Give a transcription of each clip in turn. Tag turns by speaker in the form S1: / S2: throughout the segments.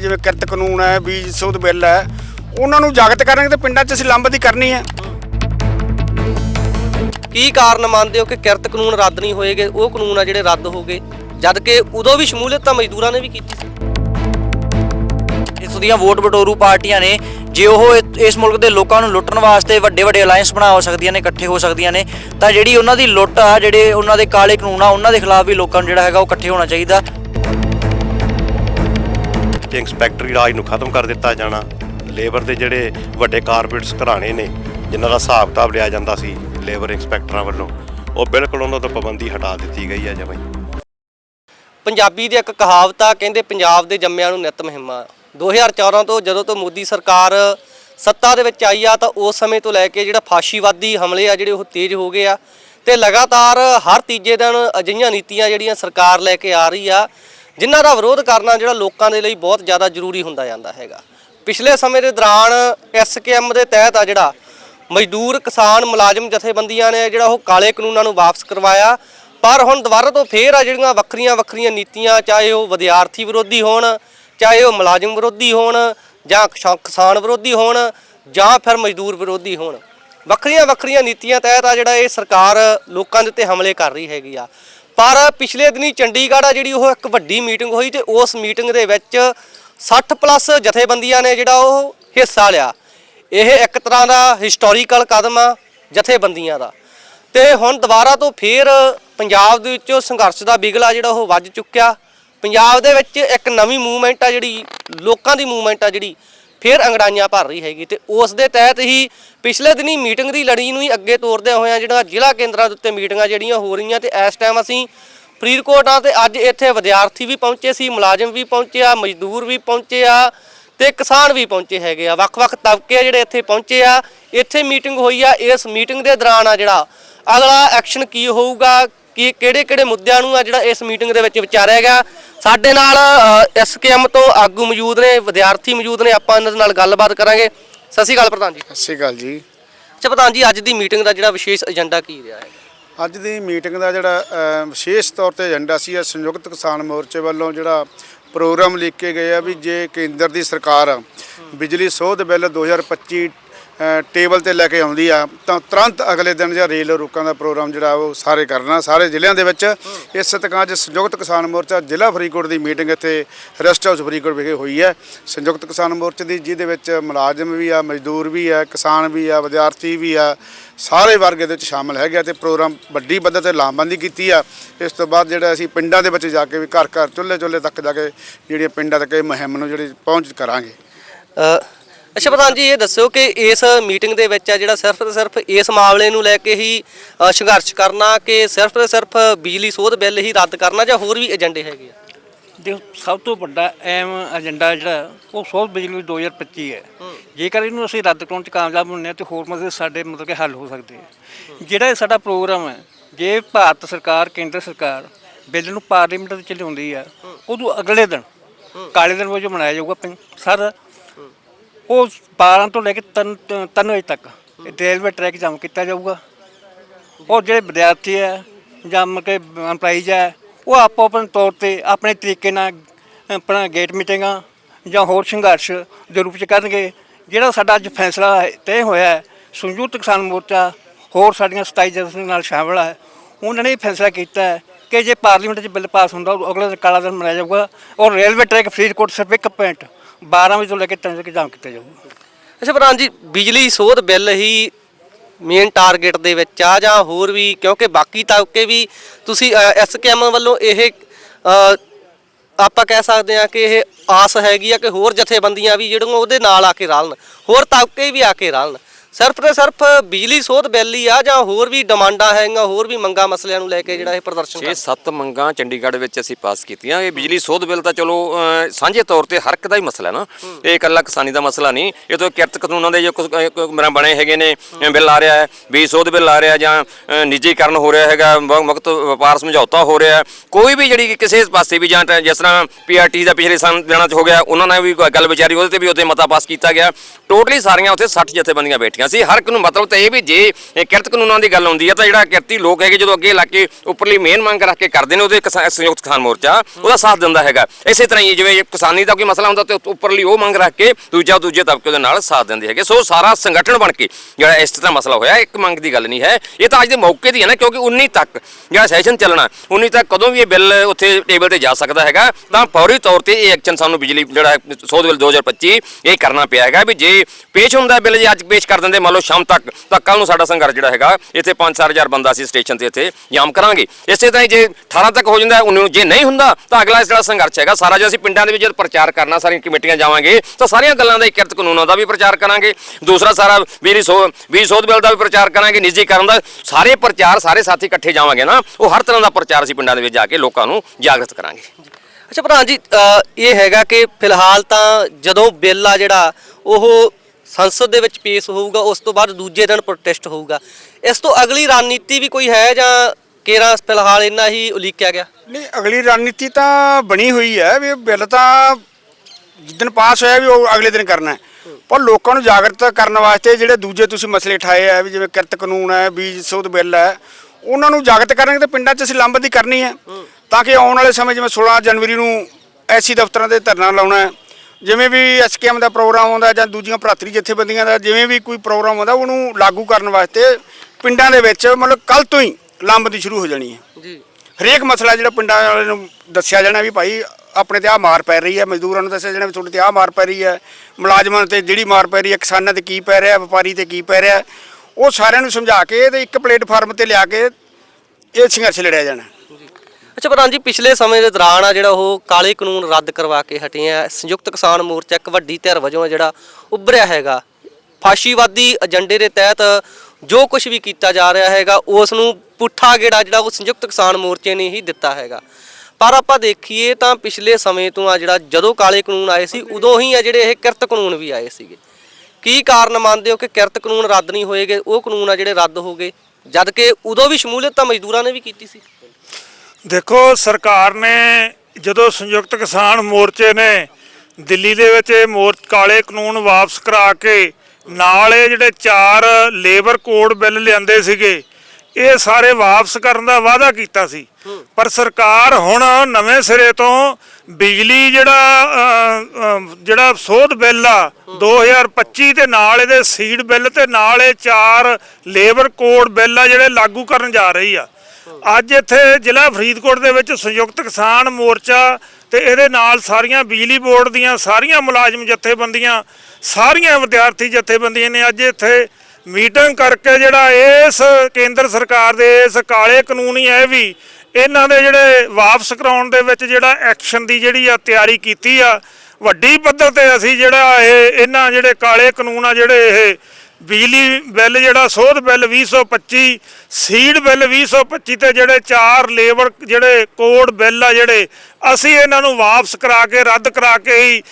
S1: ਵੀ ਜਿਵੇਂ ਕਿਰਤ ਕਾਨੂੰਨ ਹੈ ਬੀਜ ਸੋਧ ਬਿੱਲ ਹੈ ਉਹਨਾਂ ਨੂੰ ਜਾਗਤ ਕਰਾਂਗੇ ਤੇ ਪਿੰਡਾਂ 'ਚ ਅਸੀਂ ਲੰਬਦੀ ਕਰਨੀ ਹੈ।
S2: ਕੀ ਕਾਰਨ ਮੰਨਦੇ ਹੋ ਕਿ ਕਿਰਤ ਕਾਨੂੰਨ ਰੱਦ ਨਹੀਂ ਹੋਏਗੇ? ਉਹ ਕਾਨੂੰਨ ਆ ਜਿਹੜੇ ਰੱਦ ਹੋ ਗਏ। ਜਦ ਕਿ ਉਦੋਂ ਵੀ ਸ਼ਮੂਲੀਅਤ ਤਾਂ ਮਜ਼ਦੂਰਾਂ ਨੇ ਵੀ ਕੀਤੀ ਸੀ।
S3: ਇਸ ਦੀਆਂ ਵੋਟ ਬਟੋਰੂ ਪਾਰਟੀਆਂ ਨੇ ਜੇ ਉਹ ਇਸ ਮੁਲਕ ਦੇ ਲੋਕਾਂ ਨੂੰ ਲੁੱਟਣ ਵਾਸਤੇ ਵੱਡੇ ਵੱਡੇ ਅਲਾਈਅੰਸ ਬਣਾ ਹੋ ਸਕਦੀਆਂ ਨੇ ਇਕੱਠੇ ਹੋ ਸਕਦੀਆਂ ਨੇ ਤਾਂ ਜਿਹੜੀ ਉਹਨਾਂ ਦੀ ਲੁੱਟ ਆ ਜਿਹੜੇ ਉਹਨਾਂ ਦੇ ਕਾਲੇ ਕਾਨੂੰਨ ਆ ਉਹਨਾਂ ਦੇ ਖਿਲਾਫ ਵੀ ਲੋਕਾਂ ਨੂੰ ਜਿਹੜਾ ਹੈਗਾ ਉਹ ਇਕੱਠੇ ਹੋਣਾ ਚਾਹੀਦਾ।
S4: ਤੇ ਇੰਸਪੈਕਟਰੀ ਰਾਜ ਨੂੰ ਖਤਮ ਕਰ ਦਿੱਤਾ ਜਾਣਾ। ਲੇਬਰ ਦੇ ਜਿਹੜੇ ਵੱਡੇ ਕਾਰਪੋਰੇਟਸ ਘਰਾਣੇ ਨੇ, ਜਿਨ੍ਹਾਂ ਦਾ ਹਿਸਾਬ ਕਿਤਾਬ ਲਿਆ ਜਾਂਦਾ ਸੀ ਲੇਬਰ ਇੰਸਪੈਕਟਰਾਂ ਵੱਲੋਂ, ਉਹ ਬਿਲਕੁਲ ਉਹਨਾਂ ਤੋਂ ਪਾਬੰਦੀ ਹਟਾ ਦਿੱਤੀ ਗਈ ਹੈ ਜਮਾਂ
S2: ਪੰਜਾਬੀ ਦੀ ਇੱਕ ਕਹਾਵਤ ਆ, ਕਹਿੰਦੇ ਪੰਜਾਬ ਦੇ ਜੰਮਿਆਂ ਨੂੰ ਨਿਤ ਮਹਿਮਾ। 2014 ਤੋਂ ਜਦੋਂ ਤੋਂ ਮੋਦੀ ਸਰਕਾਰ ਸੱਤਾ ਦੇ ਵਿੱਚ ਆਈ ਆ, ਤਾਂ ਉਸ ਸਮੇਂ ਤੋਂ ਲੈ ਕੇ ਜਿਹੜਾ ਫਾਸ਼ੀਵਾਦੀ ਹਮਲੇ ਆ, ਜਿਹੜੇ ਉਹ ਤੇਜ਼ ਹੋ ਗਏ ਆ, ਤੇ ਲਗਾਤਾਰ ਹਰ ਤੀਜੇ ਦਿਨ ਅਜਿਹੀਆਂ ਨੀਤੀਆਂ ਜਿਹੜੀਆਂ ਸਰਕਾਰ ਲੈ ਕੇ ਆ ਰਹੀ ਆ ਜਿਨ੍ਹਾਂ ਦਾ ਵਿਰੋਧ ਕਰਨਾ ਜਿਹੜਾ ਲੋਕਾਂ ਦੇ ਲਈ ਬਹੁਤ ਜ਼ਿਆਦਾ ਜ਼ਰੂਰੀ ਹੁੰਦਾ ਜਾਂਦਾ ਹੈਗਾ। ਪਿਛਲੇ ਸਮੇਂ ਦੇ ਦੌਰਾਨ ਐਸਕੇਐਮ ਦੇ ਤਹਿਤ ਆ ਜਿਹੜਾ ਮਜ਼ਦੂਰ ਕਿਸਾਨ ਮੁਲਾਜ਼ਮ ਜਥੇਬੰਦੀਆਂ ਨੇ ਜਿਹੜਾ ਉਹ ਕਾਲੇ ਕਾਨੂੰਨਾਂ ਨੂੰ ਵਾਪਸ ਕਰਵਾਇਆ। ਪਰ ਹੁਣ ਦੁਬਾਰਾ ਤੋਂ ਫੇਰ ਆ ਜਿਹੜੀਆਂ ਵੱਖਰੀਆਂ ਵੱਖਰੀਆਂ ਨੀਤੀਆਂ, ਚਾਹੇ ਉਹ ਵਿਦਿਆਰਥੀ ਵਿਰੋਧੀ ਹੋਣ, ਚਾਹੇ ਉਹ ਮੁਲਾਜ਼ਮ ਵਿਰੋਧੀ ਹੋਣ ਜਾਂ ਕਿਸਾਨ ਵਿਰੋਧੀ ਹੋਣ ਜਾਂ ਫਿਰ ਮਜ਼ਦੂਰ ਵਿਰੋਧੀ ਹੋਣ। ਵੱਖਰੀਆਂ ਵੱਖਰੀਆਂ ਨੀਤੀਆਂ ਤਹਿਤ ਆ ਜਿਹੜਾ ਇਹ ਸਰਕਾਰ ਲੋਕਾਂ ਦੇ ਉੱਤੇ ਹਮਲੇ ਕਰ ਰਹੀ ਹੈਗੀ ਆ। ਪਰ ਪਿਛਲੇ ਦਿਨੀ ਚੰਡੀਗੜ੍ਹ ਆ ਜਿਹੜੀ ਉਹ ਇੱਕ ਵੱਡੀ ਮੀਟਿੰਗ ਹੋਈ ਤੇ ਉਸ ਮੀਟਿੰਗ ਦੇ ਵਿੱਚ 60 ਪਲੱਸ ਜਥੇਬੰਦੀਆਂ ਨੇ ਜਿਹੜਾ ਉਹ ਹਿੱਸਾ ਲਿਆ। ਇਹ ਇੱਕ ਤਰ੍ਹਾਂ ਦਾ ਹਿਸਟੋਰੀਕਲ ਕਦਮ ਆ ਜਥੇਬੰਦੀਆਂ ਦਾ। ਤੇ ਹੁਣ ਦੁਬਾਰਾ ਤੋਂ ਫੇਰ ਪੰਜਾਬ ਦੇ ਵਿੱਚੋਂ ਸੰਘਰਸ਼ ਦਾ ਬਿਗਲਾ ਜਿਹੜਾ ਉਹ ਵੱਜ ਚੁੱਕਿਆ। ਪੰਜਾਬ ਦੇ ਵਿੱਚ ਇੱਕ ਨਵੀਂ ਮੂਵਮੈਂਟ ਆ ਜਿਹੜੀ, ਲੋਕਾਂ ਦੀ ਮੂਵਮੈਂਟ ਆ ਜਿਹੜੀ ਫਿਰ ਅੰਗੜਾਈਆਂ ਭਰ ਰਹੀ ਹੈਗੀ ਤੇ ਉਸ ਦੇ ਤਹਿਤ ਹੀ ਪਿਛਲੇ ਦਿਨੀ ਮੀਟਿੰਗ ਦੀ ਲੜੀ ਨੂੰ ਹੀ ਅੱਗੇ ਤੋਰਦੇ ਹੋਏ ਆ ਜਿਹੜਾ ਜ਼ਿਲ੍ਹਾ ਕੇਂਦਰਾਂ ਦੇ ਉੱਤੇ ਮੀਟਿੰਗਾਂ ਜਿਹੜੀਆਂ ਹੋ ਰਹੀਆਂ ਤੇ ਇਸ ਟਾਈਮ ਅਸੀਂ ਫਰੀਦਕੋਟ ਆ ਤੇ ਅੱਜ ਇੱਥੇ ਵਿਦਿਆਰਥੀ ਵੀ ਪਹੁੰਚੇ ਸੀ, ਮੁਲਾਜ਼ਮ ਵੀ ਪਹੁੰਚੇ ਆ, ਮਜ਼ਦੂਰ ਵੀ ਪਹੁੰਚੇ ਆ ਤੇ ਕਿਸਾਨ ਵੀ ਪਹੁੰਚੇ ਹੈਗੇ ਆ। ਵੱਖ-ਵੱਖ ਤਬਕੇ ਜਿਹੜੇ ਇੱਥੇ ਪਹੁੰਚੇ ਆ, ਇੱਥੇ ਮੀਟਿੰਗ ਹੋਈ ਆ। ਇਸ ਮੀਟਿੰਗ ਦੇ ਦੌਰਾਨ ਆ ਜਿਹੜਾ ਅਗਲਾ ਐਕਸ਼ਨ ਕੀ ਹੋਊਗਾ ਕਿ ਕਿਹੜੇ-ਕਿਹੜੇ ਮੁੱਦਿਆਂ ਨੂੰ ਆ ਜਿਹੜਾ ਇਸ ਮੀਟਿੰਗ ਦੇ ਵਿੱਚ ਵਿਚਾਰਿਆ ਗਿਆ। ਸਾਡੇ ਨਾਲ ਐਸਕੇਐਮ ਤੋਂ ਆਗੂ ਮੌਜੂਦ ਨੇ ਵਿਦਿਆਰਥੀ ਮੌਜੂਦ ਨੇ ਆਪਾਂ ਇਹਨਾਂ ਨਾਲ ਗੱਲਬਾਤ ਕਰਾਂਗੇ। ਸਤਿ ਸ਼੍ਰੀ ਅਕਾਲ ਪ੍ਰਧਾਨ ਜੀ।
S1: ਸਤਿ ਸ਼੍ਰੀ ਅਕਾਲ ਜੀ।
S2: ਅੱਛਾ ਪ੍ਰਧਾਨ ਜੀ ਅੱਜ ਦੀ ਮੀਟਿੰਗ ਦਾ ਜਿਹੜਾ ਵਿਸ਼ੇਸ਼ ਏਜੰਡਾ ਕੀ ਰਿਹਾ ਹੈ?
S1: ਅੱਜ ਦੀ ਮੀਟਿੰਗ ਦਾ ਜਿਹੜਾ ਵਿਸ਼ੇਸ਼ ਤੌਰ ਤੇ ਏਜੰਡਾ ਸੀ ਇਹ ਸੰਯੁਕਤ ਕਿਸਾਨ ਮੋਰਚੇ ਵੱਲੋਂ ਜਿਹੜਾ ਪ੍ਰੋਗਰਾਮ ਲਿਖ ਕੇ ਗਏ ਆ ਵੀ ਜੇ ਕੇਂਦਰ ਦੀ ਸਰਕਾਰ ਬਿਜਲੀ ਸੋਧ ਬਿੱਲ 2025 ਅ, ਟੇਬਲ ਤੇ ਲੈ ਕੇ ਆਉਂਦੀ ਆ, ਤਾਂ ਤੁਰੰਤ ਅਗਲੇ ਦਿਨ ਜਿਹੜਾ ਰੇਲ ਰੋਕਾਂ ਦਾ ਪ੍ਰੋਗਰਾਮ ਜਿਹੜਾ ਉਹ ਸਾਰੇ ਕਰਨਾ, ਸਾਰੇ ਜ਼ਿਲ੍ਹਿਆਂ ਦੇ ਵਿੱਚ। ਇਸ ਸਤਕਾਂ 'ਚ ਸੰਯੁਕਤ ਕਿਸਾਨ ਮੋਰਚਾ ਜ਼ਿਲ੍ਹਾ ਫਰੀਦਕੋਟ ਦੀ ਮੀਟਿੰਗ ਇੱਥੇ ਰੈਸਟ ਹਾਊਸ ਫਰੀਦਕੋਟ ਵਿਖੇ ਹੋਈ ਹੈ। ਸੰਯੁਕਤ ਕਿਸਾਨ ਮੋਰਚੇ ਦੀ, ਜਿਹਦੇ ਵਿੱਚ ਮੁਲਾਜ਼ਮ ਵੀ ਆ, ਮਜ਼ਦੂਰ ਵੀ ਆ, ਕਿਸਾਨ ਵੀ ਆ, ਵਿਦਿਆਰਥੀ ਵੀ ਆ, ਸਾਰੇ ਵਰਗ ਇਹਦੇ ਵਿੱਚ ਸ਼ਾਮਲ ਹੈਗੇ ਆ ਤੇ ਪ੍ਰੋਗਰਾਮ ਵੱਡੀ ਪੱਧਰ ਤੇ ਲਾਮਬੰਦੀ ਕੀਤੀ ਆ। ਇਸ ਤੋਂ ਬਾਅਦ ਜਿਹੜਾ ਅਸੀਂ ਪਿੰਡਾਂ ਦੇ ਵਿੱਚ ਜਾ ਕੇ ਵੀ ਘਰ ਘਰ ਚੁੱਲ੍ਹੇ ਚੁੱਲ੍ਹੇ ਤੱਕ ਜਾ ਕੇ ਜਿਹੜੀਆਂ ਪਿੰਡਾਂ ਤੱਕ ਇਹ ਮੁਹਿੰਮ ਨੂੰ ਜਿਹੜੀ ਪਹੁੰਚ ਕਰਾਂਗੇ।
S2: ਅੱਛਾ ਪ੍ਰਧਾਨ ਜੀ ਇਹ ਦੱਸਿਓ ਕਿ ਇਸ ਮੀਟਿੰਗ ਦੇ ਵਿੱਚ ਆ ਜਿਹੜਾ ਸਿਰਫ ਤੇ ਸਿਰਫ ਇਸ ਮਾਮਲੇ ਨੂੰ ਲੈ ਕੇ ਹੀ ਅ, ਸੰਘਰਸ਼ ਕਰਨਾ ਕਿ ਸਿਰਫ ਤੇ ਸਿਰਫ ਬਿਜਲੀ ਸੋਧ ਬਿੱਲ ਹੀ ਰੱਦ ਕਰਨਾ ਜਾਂ ਹੋਰ ਵੀ ਏਜੰਡੇ ਹੈਗੇ ਆ?
S5: ਦੇਖੋ ਸਭ ਤੋਂ ਵੱਡਾ ਅਹਿਮ ਏਜੰਡਾ ਜਿਹੜਾ ਉਹ ਸੋਧ ਬਿਜਲੀ 2025 ਹੈ। ਜੇਕਰ ਇਹਨੂੰ ਅਸੀਂ ਰੱਦ ਕਰਾਉਣ 'ਚ ਕਾਮਯਾਬ ਹੁੰਦੇ ਹਾਂ ਤੇ ਹੋਰ ਮਸਲੇ ਸਾਡੇ ਮਤਲਬ ਕਿ ਹੱਲ ਹੋ ਸਕਦੇ ਆ। ਜਿਹੜਾ ਇਹ ਸਾਡਾ ਪ੍ਰੋਗਰਾਮ ਹੈ ਜੇ ਭਾਰਤ ਸਰਕਾਰ ਕੇਂਦਰ ਸਰਕਾਰ ਬਿੱਲ ਨੂੰ ਪਾਰਲੀਮੈਂਟ ਵਿੱਚ ਲਿਆਉਂਦੀ ਆ ਉਦੋਂ ਅਗਲੇ ਦਿਨ ਕਾਲੇ ਦਿਨ ਵਜੋਂ ਮਨਾਇਆ ਜਾਊਗਾ ਪੰ- ਸਰ ਉਹ 12 ਤੋਂ ਲੈ ਕੇ 3 3 ਵਜੇ ਤੱਕ ਰੇਲਵੇ ਟਰੈਕ ਜਾਮ ਕੀਤਾ ਜਾਊਗਾ। ਔਰ ਜਿਹੜੇ ਵਿਦਿਆਰਥੀ ਹੈ ਜਾਂ ਮਤਲਬ ਕਿ EMPLOYEES ਹੈ, ਉਹ ਆਪੋ ਆਪਣੇ ਤੌਰ ਤੇ ਆਪਣੇ ਤਰੀਕੇ ਨਾਲ, ਆਪਣਾ ਗੇਟ ਮੀਟਿੰਗਾਂ ਜਾਂ ਹੋਰ ਸੰਘਰਸ਼ ਦੇ ਰੂਪ ਚ ਕਰਨਗੇ। ਜਿਹੜਾ ਸਾਡਾ ਅੱਜ ਫੈਸਲਾ ਤੈਅ ਹੋਇਆ ਸੰਯੁਕਤ ਕਿਸਾਨ ਮੋਰਚਾ ਹੋਰ ਸਾਡੀਆਂ 27 ਜਥੇਬੰਦੀਆਂ ਨਾਲ ਸ਼ਾਮਲ ਹੈ, ਉਹਨਾਂ ਨੇ ਇਹ ਫੈਸਲਾ ਕੀਤਾ ਹੈ ਕਿ ਜੇ ਪਾਰਲੀਮੈਂਟ 'ਚ ਬਿੱਲ ਪਾਸ ਹੁੰਦਾ, ਉਹ ਅਗਲੇ ਦਿਨ ਕਾਲਾ ਦਿਨ ਮਨਾਇਆ ਜਾਊਗਾ ਔਰ ਰੇਲਵੇ ਟਰੈਕ ਫਰੀਦਕੋਟ ਸਿਰਫ ਇੱਕ ਪੁਆਇੰਟ 12 ਵਜੇ ਤੋਂ ਲੈ ਕੇ 3 ਵਜੇ ਤੱਕ ਜਾਮ ਕੀਤਾ ਜਾਊਗਾ।
S2: ਅੱਛਾ ਪ੍ਰਧਾਨ ਜੀ ਬਿਜਲੀ ਸੋਧ ਬਿੱਲ ਹੀ ਮੇਨ ਟਾਰਗੇਟ ਦੇ ਵਿੱਚ ਆ ਜਾਂ ਹੋਰ ਵੀ ਕਿਉਂਕਿ ਬਾਕੀ ਤਬਕੇ ਵੀ ਤੁਸੀਂ ਐਸਕੇਐਮ ਵੱਲੋਂ ਇਹ ਅ, ਆਪਾਂ ਕਹਿ ਸਕਦੇ ਹਾਂ ਕਿ ਇਹ ਆਸ ਹੈਗੀ ਆ ਕਿ ਹੋਰ ਜਥੇਬੰਦੀਆਂ ਵੀ ਜਿਹੜੀਆਂ ਉਹਦੇ ਨਾਲ ਆ ਕੇ ਰਲਣ ਹੋਰ ਤਬਕੇ ਵੀ ਆ ਕੇ ਰਲਣ। ਸਿਰਫ ਤੇ ਸਿਰਫ ਬਿਜਲੀ ਸੋਧ ਬਿੱਲ ਹੀ ਆ ਜਾਂ ਹੋਰ ਵੀ ਡਿਮਾਂਡਾਂ ਹੈਗੀਆਂ ਹੋਰ ਵੀ ਮੰਗਾਂ ਮਸਲਿਆਂ ਨੂੰ ਲੈ ਕੇ ਜਿਹੜਾ ਇਹ ਪ੍ਰਦਰਸ਼ਨ ਕਰ
S6: 6-7 ਮੰਗਾਂ ਚੰਡੀਗੜ੍ਹ ਵਿੱਚ ਅਸੀਂ ਪਾਸ ਕੀਤੀਆਂ। ਇਹ ਬਿਜਲੀ ਸੋਧ ਬਿੱਲ ਤਾਂ ਚਲੋ ਸਾਂਝੇ ਤੌਰ ਤੇ ਹਰ ਇੱਕ ਦਾ ਹੀ ਮਸਲਾ ਹੈ। ਨਾ ਇਹ ਇਕੱਲਾ ਕਿਸਾਨੀ ਦਾ ਮਸਲਾ ਨਹੀਂ। ਇਹ ਤਾਂ ਕਿਰਤ ਕਾਨੂੰਨਾਂ ਦੇ ਜੋ ਮੇਰਾ ਬਣੇ ਹੈਗੇ ਨੇ ਬਿੱਲ ਆ ਰਿਹਾ ਹੈ। ਬੀਜ ਸੋਧ ਬਿੱਲ ਆ ਰਿਹਾ ਜਾਂ ਨਿੱਜੀਕਰਨ ਹੋ ਰਿਹਾ ਹੈਗਾ ਮੁਕਤ ਵਪਾਰ ਸਮਝੌਤਾ ਹੋ ਰਿਹਾ। ਕੋਈ ਵੀ ਜਿਹੜੀ ਕਿਸੇ ਪਾਸੇ ਵੀ ਜਾਂ ਜਿਸ ਤਰ੍ਹਾਂ ਪੀਆਰਟੀ ਦਾ ਪਿਛਲੇ ਸਾਲ ਦਿਨਾਂ 'ਚ ਹੋ ਗਿਆ ਉਹਨਾਂ ਨਾਲ ਵੀ ਕੋਈ ਗੱਲ ਵਿਚਾਰੀ ਉਹਦੇ ਤੇ ਵੀ ਉੱਥੇ ਮਤਾ ਪਾਸ ਕੀਤਾ ਗਿਆ। ਟੋਟਲੀ ਸਾਰੀਆਂ ਉੱਥੇ 60 ਜਥੇਬੰਦੀਆਂ ਬੈਠੀਆਂ ਕੀਤੀਆਂ ਸੀ। ਹਰ ਇੱਕ ਨੂੰ ਮਤਲਬ ਤਾਂ ਇਹ ਵੀ ਜੇ ਇਹ ਕਿਰਤ ਕਾਨੂੰਨਾਂ ਦੀ ਗੱਲ ਆਉਂਦੀ ਹੈ ਤਾਂ ਜਿਹੜਾ ਕਿਰਤੀ ਲੋਕ ਹੈਗੇ ਜਦੋਂ ਅੱਗੇ ਲਾ ਕੇ ਉੱਪਰਲੀ ਮੇਨ ਮੰਗ ਰੱਖ ਕੇ ਕਰਦੇ ਨੇ, ਉਹਦੇ ਸੰਯੁਕਤ ਕਿਸਾਨ ਮੋਰਚਾ ਉਹਦਾ ਸਾਥ ਦਿੰਦਾ ਹੈਗਾ। ਇਸੇ ਤਰ੍ਹਾਂ ਹੀ ਜਿਵੇਂ ਕਿਸਾਨੀ ਦਾ ਕੋਈ ਮਸਲਾ ਹੁੰਦਾ ਤੇ ਉੱਪਰਲੀ ਉਹ ਮੰਗ ਰੱਖ ਕੇ ਦੂਜਾ ਦੂਜੇ ਤਬਕੇ ਉਹਦੇ ਨਾਲ ਸਾਥ ਦਿੰਦੇ ਹੈਗੇ। ਸੋ ਸਾਰਾ ਸੰਗਠਨ ਬਣ ਕੇ ਜਿਹੜਾ ਇਸ ਤਰ੍ਹਾਂ ਮਸਲਾ ਹੋਇਆ, ਇੱਕ ਮੰਗ ਦੀ ਗੱਲ ਨਹੀਂ ਹੈ। ਇਹ ਤਾਂ ਅੱਜ ਦੇ ਮੌਕੇ ਦੀ ਹੈ ਨਾ, ਕਿਉਂਕਿ 19 ਤੱਕ ਜਿਹੜਾ ਸੈਸ਼ਨ ਚੱਲਣਾ 19 ਤੱਕ ਕਦੋਂ ਵੀ ਇਹ ਬਿੱਲ ਉੱਥੇ ਟੇਬਲ ਤੇ ਜਾ ਸਕਦਾ ਹੈਗਾ, ਤਾਂ ਫੌਰੀ ਤੌਰ ਤੇ ਇਹ ਐਕਸ਼ਨ ਸਾਨੂੰ ਬਿਜਲੀ ਜਿਹੜਾ ਸੋਧ ਬਿੱਲ 2025 ਇਹ ਕਰਨਾ ਪਿਆ ਹੈਗਾ ਵੀ ਜੇ ਪੇਸ਼ ਹੁੰਦਾ ਬਿੱਲ, ਜੇ ਅੱਜ ਪੇਸ਼ ਕਰ ਦਿੰਦੇ ਮੰਨ ਲਓ ਸ਼ਾਮ ਤੱਕ, ਤਾਂ ਕੱਲ ਨੂੰ ਸਾਡਾ ਸੰਘਰਸ਼ ਜਿਹੜਾ ਹੈਗਾ, ਇੱਥੇ 5-4000 ਬੰਦਾ ਅਸੀਂ ਸਟੇਸ਼ਨ ਤੇ ਇੱਥੇ ਜਾਮ ਕਰਾਂਗੇ। ਇਸੇ ਤਰ੍ਹਾਂ ਜੇ 18 ਤੱਕ ਹੋ ਜਾਂਦਾ 19 ਜੇ ਨਹੀਂ ਹੁੰਦਾ, ਤਾਂ ਅਗਲਾ ਜਿਹੜਾ ਸੰਘਰਸ਼ ਹੈਗਾ। ਸਾਰਾ ਜੇ ਅਸੀਂ ਪਿੰਡਾਂ ਦੇ ਵਿੱਚ ਜਦ ਪ੍ਰਚਾਰ ਕਰਨਾ, ਸਾਰੀਆਂ ਕਮੇਟੀਆਂ ਜਾਵਾਂਗੇ, ਤਾਂ ਸਾਰੀਆਂ ਗੱਲਾਂ ਦਾ ਕਿਰਤ ਕਾਨੂੰਨਾਂ ਦਾ ਵੀ ਪ੍ਰਚਾਰ ਕਰਾਂਗੇ। ਦੂਸਰਾ ਸਾਰਾ ਬਿਜਲੀ ਸੋ ਵੀ ਸੋਧ ਬਿੱਲ ਦਾ ਵੀ ਪ੍ਰਚਾਰ ਕਰਾਂਗੇ ਨਿੱਜੀਕਰਨ ਦਾ। ਸਾਰੇ ਪ੍ਰਚਾਰ, ਸਾਰੇ ਸਾਥੀ ਇਕੱਠੇ ਜਾਵਾਂਗੇ ਨਾ, ਉਹ ਹਰ ਤਰ੍ਹਾਂ ਦਾ ਪ੍ਰਚਾਰ ਅਸੀਂ ਪਿੰਡਾਂ ਦੇ ਵਿੱਚ ਜਾ ਕੇ ਲੋਕਾਂ ਨੂੰ ਜਾਗਰਤ ਕਰਾਂਗੇ।
S7: ਅੱਛਾ ਪ੍ਰਧਾਨ ਜੀ ਇਹ ਹੈਗਾ ਕਿ ਫਿਲਹਾਲ ਤਾਂ ਜਦੋਂ ਬਿੱਲ ਆ ਜਿਹੜਾ, ਉਹ ਸੰਸਦ ਦੇ ਵਿੱਚ ਪੇਸ਼ ਹੋਊਗਾ, ਉਸ ਤੋਂ ਬਾਅਦ ਦੂਜੇ ਦਿਨ ਪ੍ਰੋਟੈਸਟ ਹੋਊਗਾ। ਇਸ ਤੋਂ ਅਗਲੀ ਰਣਨੀਤੀ ਵੀ ਕੋਈ ਹੈ ਜਾਂ ਕੇਰਾ ਫਿਲਹਾਲ ਇੰਨਾ ਹੀ ਉਲੀਕਿਆ ਗਿਆ?
S2: ਨਹੀਂ, ਅਗਲੀ ਰਣਨੀਤੀ ਤਾਂ ਬਣੀ ਹੋਈ ਹੈ ਵੀ ਬਿੱਲ ਤਾਂ ਜਿੱਦਣ ਪਾਸ ਹੋਇਆ ਵੀ ਉਹ ਅਗਲੇ ਦਿਨ ਕਰਨਾ ਹੈ। ਪਰ ਲੋਕਾਂ ਨੂੰ ਜਾਗਰਤ ਕਰਨ ਵਾਸਤੇ ਜਿਹੜੇ ਦੂਜੇ ਤੁਸੀਂ ਮਸਲੇ ਠਾਏ ਆ ਵੀ ਜਿਵੇਂ ਕਿਰਤ ਕਾਨੂੰਨ ਹੈ, ਬੀਜ ਸੋਧ ਬਿੱਲ ਹੈ, ਉਹਨਾਂ ਨੂੰ ਜਾਗਰਤ ਕਰਨਗੇ ਤੇ ਪਿੰਡਾਂ 'ਚ ਅਸੀਂ ਲਾਂਬਦੀ ਕਰਨੀ ਹੈ। ਤਾਂ ਕਿ ਆਉਣ ਵਾਲੇ ਸਮੇਂ ਜਿਵੇਂ 16 ਜਨਵਰੀ ਨੂੰ ਐਸੀ ਦਫ਼ਤਰਾਂ ਦੇ ਧਰਨਾ ਲਾਉਣਾ ਹੈ ਜਿਵੇਂ ਵੀ ਐਸਕੇਐਮ ਦਾ ਪ੍ਰੋਗਰਾਮ ਆਉਂਦਾ ਜਾਂ ਦੂਜੀਆਂ ਭਰਾਤਰੀ ਜਥੇਬੰਦੀਆਂ ਦਾ ਜਿਵੇਂ ਵੀ ਕੋਈ ਪ੍ਰੋਗਰਾਮ ਆਉਂਦਾ ਉਹਨੂੰ ਲਾਗੂ ਕਰਨ ਵਾਸਤੇ ਪਿੰਡਾਂ ਦੇ ਵਿੱਚ ਮਤਲਬ ਕੱਲ ਤੋਂ ਹੀ ਲਾਂਬਦੀ ਸ਼ੁਰੂ ਹੋ ਜਾਣੀ ਹੈ।
S7: ਜੀ।
S2: ਹਰੇਕ ਮਸਲਾ ਜਿਹੜਾ ਪਿੰਡਾਂ ਵਾਲਿਆਂ ਨੂੰ ਦੱਸਿਆ ਜਾਣਾ ਵੀ ਭਾਈ ਆਪਣੇ ਤੇ ਆ ਮਾਰ ਪੈ ਰਹੀ ਹੈ ਮਜ਼ਦੂਰਾਂ ਨੂੰ ਦੱਸਿਆ ਜਾਣਾ ਵੀ ਤੁਹਾਡੇ ਤੇ ਆ ਮਾਰ ਪੈ ਰਹੀ ਹੈ ਮੁਲਾਜ਼ਮਾਂ ਤੇ ਜਿਹੜੀ ਮਾਰ ਪੈ ਰਹੀ ਹੈ ਕਿਸਾਨਾਂ ਤੇ ਕੀ ਪੈ ਰਿਹਾ ਵਪਾਰੀ ਤੇ ਕੀ ਪੈ ਰਿਹਾ ਉਹ ਸਾਰਿਆਂ ਨੂੰ ਸਮਝਾ ਕੇ ਤੇ ਇੱਕ ਪਲੇਟਫਾਰਮ ਤੇ ਲਿਆ ਕੇ ਇਹ ਸੰਘਰਸ਼ ਲੜਿਆ ਜਾਣਾ।
S7: ਅੱਛਾ ਪ੍ਰਧਾਨ ਜੀ ਪਿਛਲੇ ਸਮੇਂ ਦੇ ਦੌਰਾਨ ਆ ਜਿਹੜਾ ਉਹ ਕਾਲੇ ਕਾਨੂੰਨ ਰੱਦ ਕਰਵਾ ਕੇ ਹਟੇ ਆ, ਸੰਯੁਕਤ ਕਿਸਾਨ ਮੋਰਚਾ ਇੱਕ ਵੱਡੀ ਧਿਰ ਵਜੋਂ ਆ ਜਿਹੜਾ ਉੱਭਰਿਆ ਹੈਗਾ। ਫਾਸ਼ੀਵਾਦੀ ਏਜੰਡੇ ਦੇ ਤਹਿਤ ਜੋ ਕੁਝ ਵੀ ਕੀਤਾ ਜਾ ਰਿਹਾ ਹੈਗਾ, ਉਸ ਨੂੰ ਪੁੱਠਾ ਗੇੜਾ ਜਿਹੜਾ ਉਹ ਸੰਯੁਕਤ ਕਿਸਾਨ ਮੋਰਚੇ ਨੇ ਹੀ ਦਿੱਤਾ ਹੈਗਾ। ਪਰ ਆਪਾਂ ਦੇਖੀਏ ਤਾਂ ਪਿਛਲੇ ਸਮੇਂ ਤੋਂ ਆ ਜਿਹੜਾ ਜਦੋਂ ਕਾਲੇ ਕਾਨੂੰਨ ਆਏ ਸੀ, ਉਦੋਂ ਹੀ ਆ ਜਿਹੜੇ ਇਹ ਕਿਰਤ ਕਾਨੂੰਨ ਵੀ ਆਏ ਸੀਗੇ। ਕੀ ਕਾਰਨ ਮੰਨਦੇ ਹੋ ਕਿ ਕਿਰਤ ਕਾਨੂੰਨ ਰੱਦ ਨਹੀਂ ਹੋਏਗੇ? ਉਹ ਕਾਨੂੰਨ ਆ ਜਿਹੜੇ ਰੱਦ ਹੋ ਗਏ। ਜਦ ਕਿ ਉਦੋਂ ਵੀ ਸ਼ਮੂਲੀਅਤ ਤਾਂ ਮਜ਼ਦੂਰਾਂ ਨੇ ਵੀ ਕੀਤੀ ਸੀ।
S8: ਦੇਖੋ ਸਰਕਾਰ ਨੇ ਜਦੋਂ ਸੰਯੁਕਤ ਕਿਸਾਨ ਮੋਰਚੇ ਨੇ ਦਿੱਲੀ ਦੇ ਵਿੱਚ ਇਹ ਮੋਰ ਕਾਲੇ ਕਾਨੂੰਨ ਵਾਪਸ ਕਰਾ ਕੇ ਨਾਲ ਇਹ ਜਿਹੜੇ ਚਾਰ ਲੇਬਰ ਕੋਡ ਬਿੱਲ ਲਿਆਂਦੇ ਸੀਗੇ ਇਹ ਸਾਰੇ ਵਾਪਸ ਕਰਨ ਦਾ ਵਾਅਦਾ ਕੀਤਾ ਸੀ। ਪਰ ਸਰਕਾਰ ਹੁਣ ਨਵੇਂ ਸਿਰੇ ਤੋਂ ਬਿਜਲੀ ਜਿਹੜਾ ਜਿਹੜਾ ਸੋਧ ਬਿੱਲ ਆ 2025 ਤੇ ਨਾਲ ਇਹਦੇ ਸੀਡ ਬਿੱਲ ਤੇ ਨਾਲ ਇਹ ਚਾਰ ਲੇਬਰ ਕੋਡ ਬਿੱਲ ਆ ਜਿਹੜੇ ਲਾਗੂ ਕਰਨ ਜਾ ਰਹੀ ਆ। ਅੱਜ ਇੱਥੇ ਜ਼ਿਲ੍ਹਾ ਫਰੀਦਕੋਟ ਦੇ ਵਿੱਚ ਸੰਯੁਕਤ ਕਿਸਾਨ ਮੋਰਚਾ ਤੇ ਇਹਦੇ ਨਾਲ ਸਾਰੀਆਂ ਬਿਜਲੀ ਬੋਰਡ ਦੀਆਂ ਸਾਰੀਆਂ ਮੁਲਾਜ਼ਮ ਜਥੇਬੰਦੀਆਂ, ਸਾਰੀਆਂ ਵਿਦਿਆਰਥੀ ਜਥੇਬੰਦੀਆਂ ਨੇ ਅੱਜ ਇੱਥੇ ਮੀਟਿੰਗ ਕਰਕੇ ਜਿਹੜਾ ਇਸ ਕੇਂਦਰ ਸਰਕਾਰ ਦੇ ਇਸ ਕਾਲੇ ਕਾਨੂੰਨੀ ਹੈ ਵੀ ਇਹਨਾਂ ਦੇ ਜਿਹੜੇ ਵਾਪਸ ਕਰਾਉਣ ਦੇ ਵਿੱਚ ਜਿਹੜਾ ਐਕਸ਼ਨ ਦੀ ਜਿਹੜੀ ਆ ਤਿਆਰੀ ਕੀਤੀ ਆ, ਵੱਡੀ ਪੱਧਰ ਤੇ ਅਸੀਂ ਜਿਹੜਾ ਇਹ, ਇਹਨਾਂ ਜਿਹੜੇ ਕਾਲੇ ਕਾਨੂੰਨ ਆ ਜਿਹੜੇ ਇਹ ਬਿਜਲੀ ਬਿੱਲ ਜਿਹੜਾ, ਸੋਧ ਬਿੱਲ 2025 ਸੀਡ ਬਿੱਲ 2025 ਤੇ ਜਿਹੜੇ ਚਾਰ ਲੇਬਰ, ਜਿਹੜੇ ਕੋਡ ਬਿੱਲ ਆ ਜਿਹੜੇ, ਅਸੀਂ ਇਹਨਾਂ ਨੂੰ ਵਾਪਸ ਕਰਾ ਕੇ, ਰੱਦ ਕਰਾ ਕੇ ਹੀ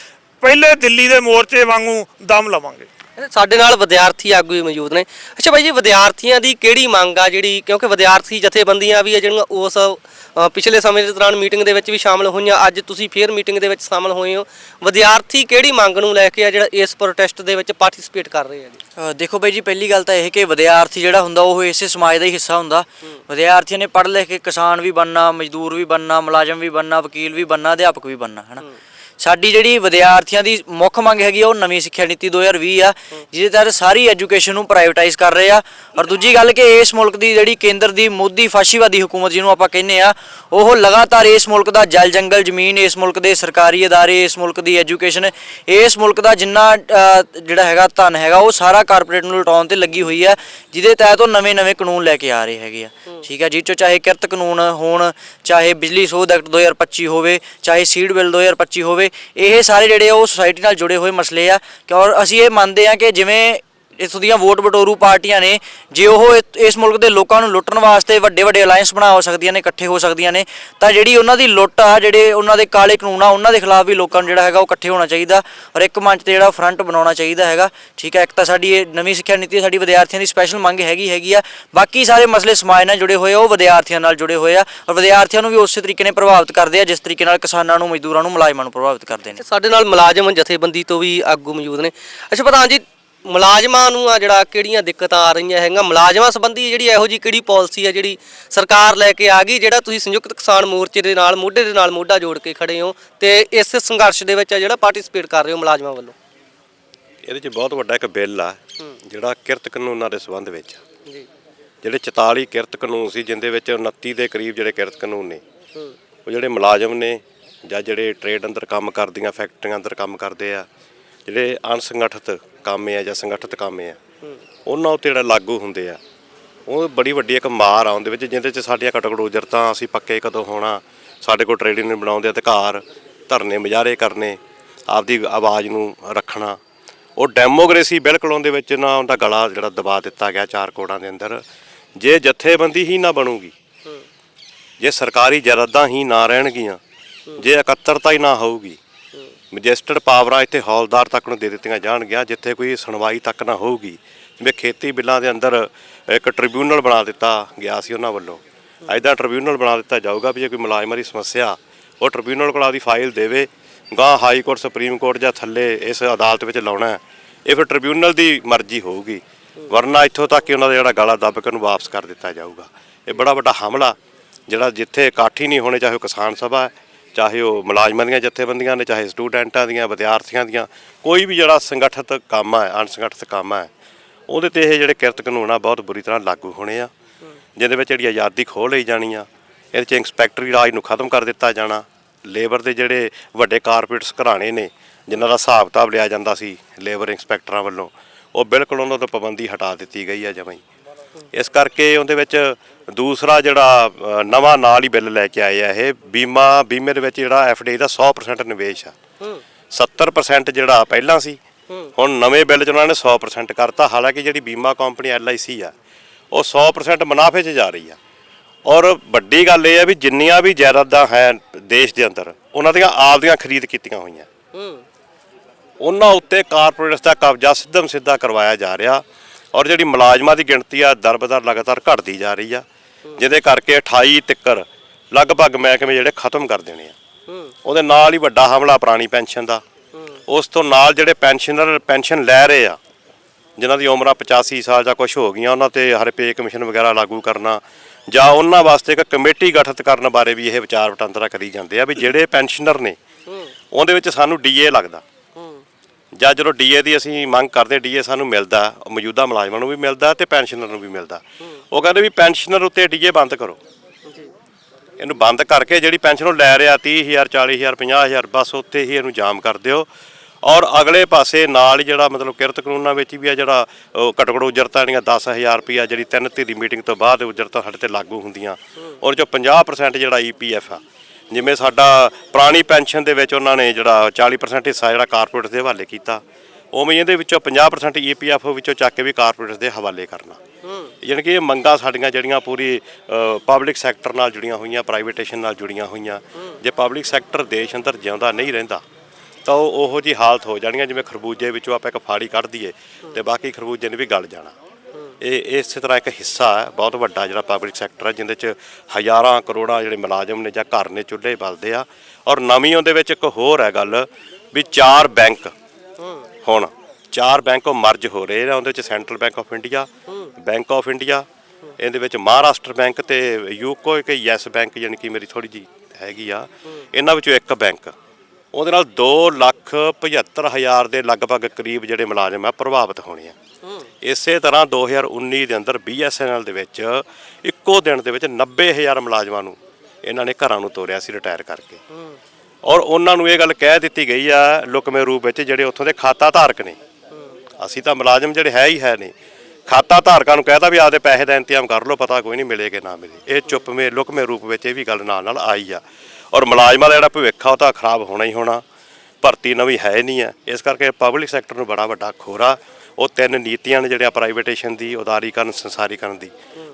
S8: ਪਹਿਲੇ ਦਿੱਲੀ ਦੇ ਮੋਰਚੇ ਵਾਂਗੂ ਦਮ ਲਵਾਂਗੇ।
S7: ਸਾਡੇ ਨਾਲ ਵਿਦਿਆਰਥੀ ਆਗੂ ਵੀ ਮੌਜੂਦ ਨੇ। ਅੱਛਾ ਬਾਈ ਜੀ ਵਿਦਿਆਰਥੀਆਂ ਦੀ ਕਿਹੜੀ ਮੰਗ ਆ ਜਿਹੜੀ ਕਿਉਂਕਿ ਵਿਦਿਆਰਥੀ ਜਥੇਬੰਦੀਆਂ ਵੀ ਆ ਜਿਹੜੀਆਂ ਉਸ ਅ, ਪਿਛਲੇ ਸਮੇਂ ਦੇ ਦੌਰਾਨ ਮੀਟਿੰਗ ਦੇ ਵਿੱਚ ਵੀ ਸ਼ਾਮਲ ਹੋਈਆਂ ਅੱਜ ਤੁਸੀਂ ਫੇਰ ਮੀਟਿੰਗ ਦੇ ਵਿੱਚ ਸ਼ਾਮਲ ਹੋਏ ਹੋ। ਵਿਦਿਆਰਥੀ ਕਿਹੜੀ ਮੰਗ ਨੂੰ ਲੈ ਕੇ ਆ ਜਿਹੜਾ ਇਸ ਪ੍ਰੋਟੈਸਟ ਦੇ ਵਿੱਚ ਪਾਰਟਿਸਿਪੇਟ ਕਰ ਰਹੇ ਆ ਜੀ?
S3: ਅ, ਦੇਖੋ ਬਾਈ ਜੀ ਪਹਿਲੀ ਗੱਲ ਤਾਂ ਇਹ ਕਿ ਵਿਦਿਆਰਥੀ ਜਿਹੜਾ ਹੁੰਦਾ ਉਹ ਇਸੇ ਸਮਾਜ ਦਾ ਹੀ ਹਿੱਸਾ ਹੁੰਦਾ। ਵਿਦਿਆਰਥੀਆਂ ਨੇ ਪੜ੍ਹ ਲਿਖ ਕੇ ਕਿਸਾਨ ਵੀ ਬਣਨਾ ਮਜ਼ਦੂਰ ਵੀ ਬਣਨਾ ਮੁਲਾਜ਼ਮ ਵੀ ਬਣਨਾ ਵਕੀਲ ਵੀ ਬਣਨਾ ਅਧਿਆਪਕ ਵੀ ਬਣਨਾ ਹਨਾ? ਸਾਡੀ ਜਿਹੜੀ ਵਿਦਿਆਰਥੀਆਂ ਦੀ ਮੁੱਖ ਮੰਗ ਹੈਗੀ ਆ ਉਹ ਨਵੀਂ ਸਿੱਖਿਆ ਨੀਤੀ 2020 ਆ ਜਿਹਦੇ ਤਹਿਤ ਸਾਰੀ ਐਜੂਕੇਸ਼ਨ ਨੂੰ ਪ੍ਰਾਈਵੇਟਾਈਜ਼ ਕਰ ਰਹੇ ਆ ਔਰ ਦੂਜੀ ਗੱਲ ਕਿ ਇਸ ਮੁਲਕ ਦੀ ਜਿਹੜੀ ਕੇਂਦਰ ਦੀ ਮੋਦੀ ਫਾਸ਼ੀਵਾਦੀ ਹਕੂਮਤ ਜਿਹਨੂੰ ਆਪਾਂ ਕਹਿੰਦੇ ਆ ਉਹ ਲਗਾਤਾਰ ਇਸ ਮੁਲਕ ਦਾ ਜਲ ਜੰਗਲ ਜ਼ਮੀਨ ਇਸ ਮੁਲਕ ਦੇ ਸਰਕਾਰੀ ادارے ਇਸ ਮੁਲਕ ਦੀ ਐਜੂਕੇਸ਼ਨ ਇਸ ਮੁਲਕ ਦਾ ਜਿੰਨਾ ਅ, ਜਿਹੜਾ ਹੈਗਾ ਧਨ ਹੈਗਾ ਉਹ ਸਾਰਾ ਕਾਰਪੋਰੇਟ ਨੂੰ ਲੁਟਾਉਣ ਤੇ ਲੱਗੀ ਹੋਈ ਹੈ ਜਿਹਦੇ ਤਹਿਤ ਉਹ ਨਵੇਂ-ਨਵੇਂ ਕਾਨੂੰਨ ਲੈ ਕੇ ਆ ਰਹੇ ਹੈਗੇ ਆ ਠੀਕ ਹੈ ਜੀ ਚੋ ਚਾਹੇ ਕਿਰਤ ਕਾਨੂੰਨ ਹੋਣ ਚਾਹੇ ਬਿਜਲੀ ਸੋਧ ਐਕਟ 2025 ਹੋਵੇ ਚਾਹੇ ਸੀਡ ਬਿੱਲ 2025 ਹੋਵੇ ਇਹ ਸਾਰੇ ਜਿਹੜੇ ਆ ਉਹ ਸੁਸਾਇਟੀ ਨਾਲ ਜੁੜੇ ਹੋਏ ਮਸਲੇ ਆ। ਕਿ ਔਰ ਅਸੀਂ ਇਹ ਮੰਨਦੇ ਆ ਕਿ ਜਿਵੇਂ ਇੱਥੋਂ ਦੀਆਂ ਵੋਟ ਬਟੋਰੂ ਪਾਰਟੀਆਂ ਨੇ, ਜੇ ਉਹ ਇਸ ਮੁਲਕ ਦੇ ਲੋਕਾਂ ਨੂੰ ਲੁੱਟਣ ਵਾਸਤੇ ਵੱਡੇ ਵੱਡੇ ਅਲਾਈਅੰਸ ਬਣਾ ਹੋ ਸਕਦੀਆਂ ਨੇ, ਇਕੱਠੇ ਹੋ ਸਕਦੀਆਂ ਨੇ, ਤਾਂ ਜਿਹੜੀ ਉਹਨਾਂ ਦੀ ਲੁੱਟ ਆ, ਜਿਹੜੇ ਉਹਨਾਂ ਦੇ ਕਾਲੇ ਕਾਨੂੰਨ ਆ, ਉਹਨਾਂ ਦੇ ਖਿਲਾਫ ਵੀ ਲੋਕਾਂ ਨੂੰ ਜਿਹੜਾ ਹੈਗਾ ਉਹ ਇਕੱਠੇ ਹੋਣਾ ਚਾਹੀਦਾ ਔਰ ਇੱਕ ਮੰਚ ਤੇ ਜਿਹੜਾ ਫਰੰਟ ਬਣਾਉਣਾ ਚਾਹੀਦਾ ਹੈਗਾ। ਠੀਕ ਹੈ, ਇੱਕ ਤਾਂ ਸਾਡੀ ਇਹ ਨਵੀਂ ਸਿੱਖਿਆ ਨੀਤੀ ਸਾਡੀ ਵਿਦਿਆਰਥੀਆਂ ਦੀ ਸਪੈਸ਼ਲ ਮੰਗ ਹੈਗੀ ਹੈਗੀ ਆ। ਬਾਕੀ ਸਾਰੇ ਮਸਲੇ ਸਮਾਜ ਨਾਲ ਜੁੜੇ ਹੋਏ ਆ, ਉਹ ਵਿਦਿਆਰਥੀਆਂ ਨਾਲ ਜੁੜੇ ਹੋਏ ਆ ਔਰ ਵਿਦਿਆਰਥੀਆਂ ਨੂੰ ਵੀ ਉਸੇ ਤਰੀਕੇ ਨਾਲ ਪ੍ਰਭਾਵਿਤ ਕਰਦੇ ਆ, ਜਿਸ ਤਰੀਕੇ ਨਾਲ ਕਿਸਾਨਾਂ ਨੂੰ, ਮਜ਼ਦੂਰਾਂ ਨੂੰ ਮੁਲਾਜ਼ਮਾਂ ਨੂੰ ਪ੍ਰਭਾਵਿਤ ਕਰਦੇ ਨੇ।
S7: ਸਾਡੇ ਨਾਲ ਮੁਲਾਜ਼ਮ ਜਥੇਬੰਦੀ ਤੋਂ ਵੀ ਆਗੂ ਮੌਜੂਦ ਨੇ। ਅੱਛਾ ਪ੍ਰਧਾਨ ਜੀ ਮੁਲਾਜ਼ਮਾਂ ਨੂੰ ਆ ਜਿਹੜਾ ਕਿਹੜੀਆਂ ਦਿੱਕਤਾਂ ਆ ਰਹੀਆਂ ਹੈਗੀਆਂ? ਮੁਲਾਜ਼ਮਾਂ ਸੰਬੰਧੀ ਜਿਹੜੀ ਇਹੋ ਜੀ ਕਿਹੜੀ ਪਾਲਿਸੀ ਹੈ ਜਿਹੜੀ ਸਰਕਾਰ ਲੈ ਕੇ ਆ ਗਈ ਜਿਹੜਾ ਤੁਸੀਂ ਸੰਯੁਕਤ ਕਿਸਾਨ ਮੋਰਚੇ ਦੇ ਨਾਲ ਮੋਢੇ ਦੇ ਨਾਲ ਮੋਢਾ ਜੋੜ ਕੇ ਖੜੇ ਹੋ ਤੇ ਇਸ ਸੰਘਰਸ਼ ਦੇ ਵਿੱਚ ਆ ਜਿਹੜਾ ਪਾਰਟਿਸਿਪੇਟ ਕਰ ਰਹੇ ਹੋ ਮੁਲਾਜ਼ਮਾਂ ਵੱਲੋਂ?
S4: ਇਹਦੇ 'ਚ ਬਹੁਤ ਵੱਡਾ ਇੱਕ ਬਿੱਲ ਆ ਜਿਹੜਾ ਕਿਰਤ ਕਾਨੂੰਨਾਂ ਦੇ ਸੰਬੰਧ ਵਿੱਚ।
S7: ਜੀ।
S4: ਜਿਹੜੇ 44 ਕਿਰਤ ਕਾਨੂੰਨ ਸੀ ਜਿੰਦੇ ਵਿੱਚ 29 ਦੇ ਕਰੀਬ ਜਿਹੜੇ ਕਿਰਤ ਕਾਨੂੰਨ ਨੇ ਉਹ ਜਿਹੜੇ ਮੁਲਾਜ਼ਮ ਨੇ ਜਾਂ ਜਿਹੜੇ ਟ੍ਰੇਡ ਅੰਦਰ ਕੰਮ ਕਰਦੀਆਂ ਫੈਕਟਰੀਆਂ ਅੰਦਰ ਕੰਮ ਕਰਦੇ ਆ ਜਿਹੜੇ ਅਣਸੰਗਠਿਤ ਕੰਮ ਆ ਜਾਂ ਸੰਗਠਿਤ ਕੰਮ ਆ, ਉਹਨਾਂ ਉੱਤੇ ਜਿਹੜਾ ਲਾਗੂ ਹੁੰਦੇ ਆ, ਉਹ ਬੜੀ ਵੱਡੀ ਇੱਕ ਮਾਰ ਆ ਉਹਦੇ ਵਿੱਚ, ਜਿਹਦੇ 'ਚ ਸਾਡੀਆਂ ਕਟਕੜ ਉਜਰਤਾਂ ਅਸੀਂ ਪੱਕੇ ਕਦੋਂ ਹੋਣਾ, ਸਾਡੇ ਕੋਲ ਟ੍ਰੇਡ ਯੂਨੀਅਨ ਬਣਾਉਣ ਦੇ ਅਧਿਕਾਰ ਧਰਨੇ, ਮੁਜ਼ਾਹਰੇ ਕਰਨੇ, ਆਪਦੀ ਆਵਾਜ਼ ਨੂੰ ਰੱਖਣਾ। ਉਹ ਡੈਮੋਕ੍ਰੇਸੀ ਬਿਲਕੁਲ ਉਹਦੇ ਵਿੱਚ ਨਾ ਉਹਦਾ ਗਲਾ ਜਿਹੜਾ ਦਬਾ ਦਿੱਤਾ ਗਿਆ ਚਾਰ ਕੋੜਾਂ ਦੇ ਅੰਦਰ। ਜੇ ਜਥੇਬੰਦੀ ਹੀ ਨਾ ਬਣੂਗੀ, ਜੇ ਸਰਕਾਰੀ ਜਾਇਦਾਦਾਂ ਹੀ ਨਾ ਰਹਿਣਗੀਆਂ, ਜੇ ਇਕੱਤਰਤਾ ਹੀ ਨਾ ਹੋਊਗੀ ਮਜਿਸਟਰਡ ਪਾਵਰਾਂ ਇੱਥੇ ਹੌਲਦਾਰ ਤੱਕ ਨੂੰ ਦੇ ਦਿੱਤੀਆਂ ਜਾਣਗੀਆਂ, ਜਿੱਥੇ ਕੋਈ ਸੁਣਵਾਈ ਤੱਕ ਨਾ ਹੋਊਗੀ। ਜਿਵੇਂ ਖੇਤੀ ਬਿੱਲਾਂ ਦੇ ਅੰਦਰ ਇੱਕ ਟ੍ਰਿਬਿਊਨਲ ਬਣਾ ਦਿੱਤਾ ਗਿਆ ਸੀ ਉਹਨਾਂ ਵੱਲੋਂ। ਐਦਾਂ ਟ੍ਰਿਬਿਊਨਲ ਬਣਾ ਦਿੱਤਾ ਜਾਊਗਾ ਵੀ ਜੇ ਕੋਈ ਮੁਲਾਜ਼ਮਾਂ ਦੀ ਸਮੱਸਿਆ, ਉਹ ਟ੍ਰਿਬਿਊਨਲ ਕੋਲ ਆਪਦੀ ਫਾਈਲ ਦੇਵੇ ਗਾਂ ਹਾਈ ਕੋਰਟ, ਸੁਪਰੀਮ ਕੋਰਟ ਜਾਂ ਥੱਲੇ ਇਸ ਅਦਾਲਤ ਵਿੱਚ ਲਾਉਣਾ ਇਹ ਫਿਰ ਟ੍ਰਿਬਿਊਨਲ ਦੀ ਮਰਜ਼ੀ ਹੋਊਗੀ। ਵਰਨਾ ਇੱਥੋਂ ਤੱਕ ਕਿ ਉਹਨਾਂ ਦਾ ਜਿਹੜਾ ਗਾਲਾ ਦੱਬ ਕੇ ਉਹਨੂੰ ਵਾਪਸ ਕਰ ਦਿੱਤਾ ਜਾਊਗਾ। ਇਹ ਬੜਾ ਵੱਡਾ ਹਮਲਾ, ਜਿਹੜਾ ਜਿੱਥੇ ਇਕਾਠੀ ਨਹੀਂ ਹੋਣੇ, ਚਾਹੇ ਉਹ ਕਿਸਾਨ ਸਭਾ ਹੈ ਚਾਹੇ ਉਹ ਮੁਲਾਜ਼ਮਾਂ ਦੀਆਂ ਜਥੇਬੰਦੀਆਂ ਨੇ, ਚਾਹੇ ਸਟੂਡੈਂਟਾਂ ਦੀਆਂ, ਵਿਦਿਆਰਥੀਆਂ ਦੀਆਂ, ਕੋਈ ਵੀ ਜਿਹੜਾ ਸੰਗਠਿਤ ਕੰਮ ਹੈ, ਅਣਸੰਗਠਿਤ ਕੰਮ ਹੈ, ਉਹਦੇ ਤੇ ਇਹ ਜਿਹੜੇ ਕਿਰਤ ਕਾਨੂੰਨ ਆ, ਬਹੁਤ ਬੁਰੀ ਤਰ੍ਹਾਂ ਲਾਗੂ ਹੋਣੇ ਆ। ਜਿਹਦੇ ਵਿੱਚ ਜਿਹੜੀ ਆਜ਼ਾਦੀ ਖੋਹ ਲਈ ਜਾਣੀ ਆ, ਇਹਦੇ ਚ ਇੰਸਪੈਕਟਰੀ ਰਾਜ ਨੂੰ ਖਤਮ ਕਰ ਦਿੱਤਾ ਜਾਣਾ, ਲੇਬਰ ਦੇ ਜਿਹੜੇ ਵੱਡੇ ਕਾਰਪੋਰੇਟਸ ਘਰਾਣੇ ਨੇ, ਜਿਨ੍ਹਾਂ ਦਾ ਹਿਸਾਬ ਕਿਤਾਬ ਲਿਆ ਜਾਂਦਾ ਸੀ, ਲੇਬਰ ਇੰਸਪੈਕਟਰਾਂ ਵੱਲੋਂ, ਉਹ ਬਿਲਕੁਲ ਉਹਨਾਂ ਤੋਂ ਪਾਬੰਦੀ ਹਟਾ ਦਿੱਤੀ ਗਈ ਆ ਜਮਾਂ ਇਸ ਕਰਕੇ ਉਹਦੇ ਵਿੱਚ ਦੂਸਰਾ ਜਿਹੜਾ ਨਵਾਂ ਨਾਲ ਹੀ ਬਿੱਲ ਲੈ ਕੇ ਆਏ ਆ ਇਹ। ਬੀਮਾ ਬੀਮੇ ਦੇ ਵਿੱਚ ਜਿਹੜਾ ਐਫਡੀ ਦਾ 100% ਨਿਵੇਸ਼ ਆ। 70% ਜਿਹੜਾ ਪਹਿਲਾਂ ਸੀ ਹੁਣ ਨਵੇਂ ਬਿੱਲ 'ਚ ਉਹਨਾਂ ਨੇ 100% ਕਰਤਾ। ਹਾਲਾਂਕਿ ਜਿਹੜੀ ਬੀਮਾ ਕੰਪਨੀ ਐਲਆਈਸੀ ਆ ਉਹ 100% ਮੁਨਾਫੇ 'ਚ ਜਾ ਰਹੀ ਆ। ਔਰ ਵੱਡੀ ਗੱਲ ਇਹ ਹੈ ਵੀ ਜਿੰਨੀਆਂ ਵੀ ਜਾਇਦਾਦਾਂ ਹੈ ਦੇਸ਼ ਦੇ ਅੰਦਰ ਉਹਨਾਂ ਦੀਆਂ ਆਪ ਦੀਆਂ ਖਰੀਦ ਕੀਤੀਆਂ ਹੋਈਆਂ। ਉਹਨਾਂ ਉੱਤੇ ਕਾਰਪੋਰੇਟਸ ਦਾ ਕਬਜ਼ਾ ਸਿੱਧਮ ਸਿੱਧਾ ਕਰਵਾਇਆ ਜਾ ਰਿਹਾ। ਔਰ ਜਿਹੜੀ ਮੁਲਾਜ਼ਮਾਂ ਦੀ ਗਿਣਤੀ ਆ ਦਰਬਦਰ ਲਗਾਤਾਰ ਘਟਦੀ ਜਾ ਰਹੀ ਆ। ਜਿਹਦੇ ਕਰਕੇ 28 ਤਿੱਕਰ ਲਗਭਗ ਮਹਿਕਮੇ ਜਿਹੜੇ ਖਤਮ ਕਰ ਦੇਣੇ ਆ। ਉਹਦੇ ਨਾਲ ਹੀ ਵੱਡਾ ਹਮਲਾ ਪੁਰਾਣੀ ਪੈਨਸ਼ਨ ਦਾ। ਉਸ ਤੋਂ ਨਾਲ ਜਿਹੜੇ ਪੈਨਸ਼ਨਰ, ਪੈਨਸ਼ਨ ਲੈ ਰਹੇ ਆ, ਜਿਨ੍ਹਾਂ ਦੀ ਉਮਰਾਂ 85 ਸਾਲ ਜਾਂ ਕੁਝ ਹੋ ਗਈਆਂ, ਉਹਨਾਂ ਤੇ ਹਰ ਪੇ ਕਮਿਸ਼ਨ ਵਗੈਰਾ ਲਾਗੂ ਕਰਨਾ ਜਾਂ ਉਹਨਾਂ ਵਾਸਤੇ ਇੱਕ ਕਮੇਟੀ ਗਠਿਤ ਕਰਨ ਬਾਰੇ ਵੀ ਇਹ ਵਿਚਾਰ ਵਟਾਂਦਰਾ ਕਰੀ ਜਾਂਦੇ ਆ ਵੀ ਜਿਹੜੇ ਪੈਨਸ਼ਨਰ ਨੇ, ਉਹਦੇ ਵਿੱਚ ਸਾਨੂੰ ਡੀਏ ਲੱਗਦਾ। ਜਾਂ ਜਦੋਂ ਡੀਏ ਦੀ ਅਸੀਂ ਮੰਗ ਕਰਦੇ ਡੀਏ ਸਾਨੂੰ ਮਿਲਦਾ ਮੌਜੂਦਾ ਮੁਲਾਜ਼ਮਾਂ ਨੂੰ ਵੀ ਮਿਲਦਾ ਤੇ ਪੈਨਸ਼ਨਰ ਨੂੰ ਵੀ ਮਿਲਦਾ। ਉਹ ਕਹਿੰਦੇ ਵੀ ਪੈਨਸ਼ਨਰ ਉੱਤੇ ਡੀਏ ਬੰਦ ਕਰੋ। ਇਹਨੂੰ ਬੰਦ ਕਰਕੇ ਜਿਹੜੀ ਪੈਨਸ਼ਨ ਉਹ ਲੈ ਰਿਹਾ 30000 40000 50000 ਬਸ ਉੱਥੇ ਹੀ ਇਹਨੂੰ ਜਾਮ ਕਰ ਦਿਓ। ਔਰ ਅਗਲੇ ਪਾਸੇ ਨਾਲ ਜਿਹੜਾ ਮਤਲਬ ਕਿਰਤ ਕਾਨੂੰਨਾਂ ਵਿੱਚ ਵੀ ਆ ਜਿਹੜਾ ਉਹ ਘੱਟੋ ਘੱਟ ਉਜਰਤਾਂ ਜਿਹੜੀਆਂ 10000 ਰੁਪਿਆ ਜਿਹੜੀ ਤਿੰਨ ਧਿਰ ਦੀ ਮੀਟਿੰਗ ਤੋਂ ਬਾਅਦ ਉਜਰਤਾਂ ਸਾਡੇ ਤੇ ਲਾਗੂ ਹੁੰਦੀਆਂ। ਔਰ ਜੋ 50% ਜਿਹੜਾ ਈਪੀਐਫ ਆ ਜਿਵੇਂ ਸਾਡਾ ਪੁਰਾਣੀ ਪੈਨਸ਼ਨ ਦੇ ਵਿੱਚ ਉਹਨਾਂ ਨੇ ਜਿਹੜਾ 40% ਹਿੱਸਾ ਜਿਹੜਾ ਕਾਰਪੋਰੇਟ ਦੇ ਹਵਾਲੇ ਕੀਤਾ ਉਵੇਂ ਇਹਦੇ ਵਿੱਚੋਂ 50% ਈਪੀਐਫ ਵਿੱਚੋਂ ਚੱਕ ਕੇ ਵੀ ਕਾਰਪੋਰੇਟ ਦੇ ਹਵਾਲੇ ਕਰਨਾ। ਯਾਨੀ ਕਿ ਇਹ ਮੰਗਾਂ ਸਾਡੀਆਂ ਜਿਹੜੀਆਂ ਪੂਰੀ ਪਬਲਿਕ ਸੈਕਟਰ ਨਾਲ ਜੁੜੀਆਂ ਹੋਈਆਂ ਪ੍ਰਾਈਵੇਟੇਸ਼ਨ ਨਾਲ ਜੁੜੀਆਂ ਹੋਈਆਂ। ਜੇ ਪਬਲਿਕ ਸੈਕਟਰ ਦੇਸ਼ ਅੰਦਰ ਜਿਉਂਦਾ ਨਹੀਂ ਰਹਿੰਦਾ ਤਾਂ ਉਹ ਉਹੋ ਜੀ ਹਾਲਤ ਹੋ ਜਾਣੀਆਂ ਜਿਵੇਂ ਖਰਬੂਜੇ ਵਿੱਚੋਂ ਆਪਾਂ ਇੱਕ ਫਾੜੀ ਕੱਢ ਦਈਏ ਤੇ ਬਾਕੀ ਖਰਬੂਜੇ ਨੇ ਵੀ ਗਲ ਜਾਣਾ। ਇਹ ਇਸੇ ਤਰ੍ਹਾਂ ਇੱਕ ਹਿੱਸਾ ਹੈ, ਬਹੁਤ ਵੱਡਾ ਜਿਹੜਾ ਪਬਲਿਕ ਸੈਕਟਰ ਹੈ ਜਿੰਦੇ ਚ ਹਜ਼ਾਰਾਂ ਕਰੋੜਾਂ ਜਿਹੜੇ ਮੁਲਾਜ਼ਮ ਨੇ ਜਾਂ ਘਰ ਨੇ ਚੁੱਲ੍ਹੇ ਬਲਦੇ ਆ। ਔਰ ਨਵੀਂ ਉਹਦੇ ਵਿੱਚ ਇੱਕ ਹੋਰ ਹੈ ਗੱਲ ਵੀ ਚਾਰ ਬੈਂਕ ਹੁਣ, ਚਾਰ ਬੈਂਕ ਉਹ ਮਰਜ ਹੋ ਰਹੇ ਨੇ, ਉਹਦੇ ਵਿੱਚ central bank of India bank of India ਇਹਦੇ ਵਿੱਚ ਮਹਾਰਾਸ਼ਟਰ ਬੈਂਕ ਤੇ ਯੂਕੋ ਇੱਕ ਯੈਸ ਬੈਂਕ ਯਾਨੀ ਕਿ ਮੇਰੀ ਥੋੜੀ ਜੀ ਹੈਗੀ ਆ। ਇਹਨਾਂ ਵਿੱਚੋਂ ਇੱਕ ਬੈਂਕ, ਉਹਦੇ ਨਾਲ 2 ਲੱਖ 75 ਹਜ਼ਾਰ ਦੇ ਲਗਭਗ ਕਰੀਬ ਜਿਹੜੇ ਮੁਲਾਜ਼ਮ ਆ ਪ੍ਰਭਾਵਿਤ ਹੋਣੇ ਆ। ਇਸੇ ਤਰ੍ਹਾਂ 2019 ਦੇ ਅੰਦਰ BSNL ਦੇ ਵਿੱਚ ਇੱਕੋ ਦਿਨ ਦੇ ਵਿੱਚ 90000 ਮੁਲਾਜ਼ਮਾਂ ਨੂੰ ਇਹਨਾਂ ਨੇ ਘਰਾਂ ਨੂੰ ਤੋਰਿਆ ਸੀ ਰਿਟਾਇਰ ਕਰਕੇ। ਔਰ ਉਹਨਾਂ ਨੂੰ ਇਹ ਗੱਲ ਕਹਿ ਦਿੱਤੀ ਗਈ ਆ ਲੁਕਮੇ ਰੂਪ ਵਿੱਚ ਜਿਹੜੇ ਉੱਥੋਂ ਦੇ ਖਾਤਾ ਧਾਰਕ ਨੇ। ਅਸੀਂ ਤਾਂ ਮੁਲਾਜ਼ਮ ਜਿਹੜੇ ਹੈ ਹੀ ਹੈ ਨੇ ਖਾਤਾ ਧਾਰਕਾਂ ਨੂੰ ਕਹਿਤਾ ਵੀ ਆਪਦੇ ਪੈਸੇ ਦਾ ਇੰਤਜ਼ਾਮ ਕਰ ਲਓ, ਪਤਾ ਕੋਈ ਨਹੀਂ ਮਿਲੇਗਾ ਨਾ ਮਿਲੇ। ਇਹ ਚੁੱਪਵੇਂ ਲੁਕਮੇ ਰੂਪ ਵਿੱਚ ਇਹ ਵੀ ਗੱਲ ਨਾਲ ਨਾਲ ਆਈ ਆ। ਔਰ ਮੁਲਾਜ਼ਮਾਂ ਦਾ ਜਿਹੜਾ ਭਵਿੱਖ ਆ, ਉਹ ਤਾਂ ਖਰਾਬ ਹੋਣਾ ਹੀ ਹੋਣਾ। ਭਰਤੀ ਨਵੀਂ ਹੈ ਨਹੀਂ ਹੈ। ਇਸ ਕਰਕੇ ਪਬਲਿਕ ਸੈਕਟਰ ਨੂੰ ਬੜਾ ਵੱਡਾ ਖੋਰਾ। ਉਹ ਤਿੰਨ ਨੀਤੀਆਂ ਨੇ ਜਿਹੜੀਆਂ ਪ੍ਰਾਈਵੇਟੇਸ਼ਨ ਦੀ, ਉਦਾਰੀਕਰਨ, ਸੰਸਾਰੀਕਰਨ ਦੀ।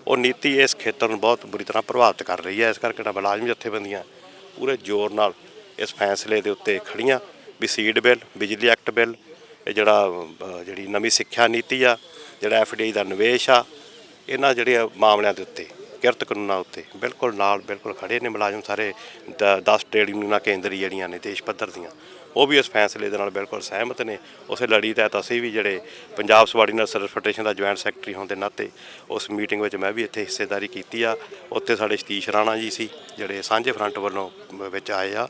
S4: ਉਹ ਨੀਤੀ ਇਸ ਖੇਤਰ ਨੂੰ ਬਹੁਤ ਬੁਰੀ ਤਰ੍ਹਾਂ ਪ੍ਰਭਾਵਿਤ ਕਰ ਰਹੀ ਹੈ। ਇਸ ਕਰਕੇ ਨਾ ਮੁਲਾਜ਼ਮ ਜਥੇਬੰਦੀਆਂ ਪੂਰੇ ਜ਼ੋਰ ਨਾਲ ਇਸ ਫੈਸਲੇ ਦੇ ਉੱਤੇ ਖੜੀਆਂ। ਵੀ ਸੀਡ ਬਿੱਲ ਬਿਜਲੀ ਐਕਟ ਬਿੱਲ ਇਹ ਜਿਹੜਾ ਜਿਹੜੀ ਨਵੀਂ ਸਿੱਖਿਆ ਨੀਤੀ ਆ, ਜਿਹੜਾ ਐਫਡੀਆਈ ਦਾ ਨਿਵੇਸ਼ ਆ, ਇਹਨਾਂ ਜਿਹੜੇ ਮਾਮਲਿਆਂ ਦੇ ਉੱਤੇ, ਕਿਰਤ ਕਾਨੂੰਨਾਂ ਉੱਤੇ ਬਿਲਕੁਲ ਨਾਲ ਬਿਲਕੁਲ ਖੜੇ ਨੇ ਮੁਲਾਜ਼ਮ ਸਾਰੇ 10 ਟ੍ਰੇਡ ਯੂਨੀਅਨਾਂ ਕੇਂਦਰੀ ਜਿਹੜੀਆਂ ਨੇ, ਦੇਸ਼ ਪੱਧਰ ਦੀਆਂ। ਉਹ ਵੀ ਇਸ ਫੈਸਲੇ ਦੇ ਨਾਲ ਬਿਲਕੁਲ ਸਹਿਮਤ ਨੇ। ਉਸੇ ਲੜੀ ਤਹਿਤ ਅਸੀਂ ਵੀ ਜਿਹੜੇ ਪੰਜਾਬ ਸਬਾਰਡੀਨੇਟ ਫੈਡਰੇਸ਼ਨ ਦਾ ਜੁਆਇੰਟ ਸੈਕਟਰੀ ਹੋਣ ਦੇ ਨਾਤੇ ਉਸ ਮੀਟਿੰਗ ਵਿੱਚ ਮੈਂ ਵੀ ਇੱਥੇ ਹਿੱਸੇਦਾਰੀ ਕੀਤੀ ਆ। ਉੱਥੇ ਸਾਡੇ ਸਤੀਸ਼ ਰਾਣਾ ਜੀ ਸੀ, ਜਿਹੜੇ ਸਾਂਝੇ ਫਰੰਟ ਵੱਲੋਂ ਵਿੱਚ ਆਏ ਆ।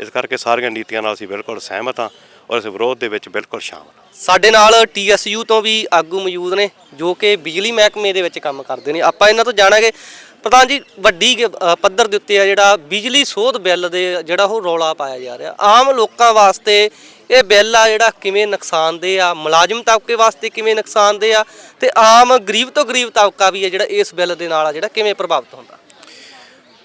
S4: ਇਸ ਕਰਕੇ ਸਾਰੀਆਂ ਨੀਤੀਆਂ ਨਾਲ ਅਸੀਂ ਬਿਲਕੁਲ ਸਹਿਮਤ ਆ ਔਰ ਇਸ ਵਿਰੋਧ ਦੇ ਵਿੱਚ ਬਿਲਕੁਲ ਸ਼ਾਮਲ ਹਾਂ।
S7: ਸਾਡੇ ਨਾਲ ਟੀਐਸਯੂ ਤੋਂ ਵੀ ਆਗੂ ਮੌਜੂਦ ਨੇ ਜੋ ਕਿ ਬਿਜਲੀ ਮਹਿਕਮੇ ਦੇ ਵਿੱਚ ਕੰਮ ਕਰਦੇ ਨੇ। ਆਪਾਂ ਇਹਨਾਂ ਤੋਂ ਜਾਣਾਂਗੇ ਪ੍ਰਧਾਨ ਜੀ ਵੱਡੀ ਗ- ਅ, ਪੱਧਰ ਦੇ ਉੱਤੇ ਆ ਜਿਹੜਾ ਬਿਜਲੀ ਸੋਧ ਬਿੱਲ ਦੇ ਜਿਹੜਾ ਉਹ ਰੌਲਾ ਪਾਇਆ ਜਾ ਰਿਹਾ। ਆਮ ਲੋਕਾਂ ਵਾਸਤੇ ਇਹ ਬਿੱਲ ਆ ਜਿਹੜਾ ਕਿਵੇਂ ਨੁਕਸਾਨਦੇਹ ਆ ਮੁਲਾਜ਼ਮ ਤਬਕੇ ਵਾਸਤੇ ਕਿਵੇਂ ਨੁਕਸਾਨਦੇਹ ਆ ਤੇ ਆਮ ਗਰੀਬ ਤੋਂ ਗਰੀਬ ਤਬਕਾ ਵੀ ਹੈ ਜਿਹੜਾ ਇਸ ਬਿੱਲ ਦੇ ਨਾਲ ਆ ਜਿਹੜਾ ਕਿਵੇਂ ਪ੍ਰਭਾਵਿਤ ਹੁੰਦਾ?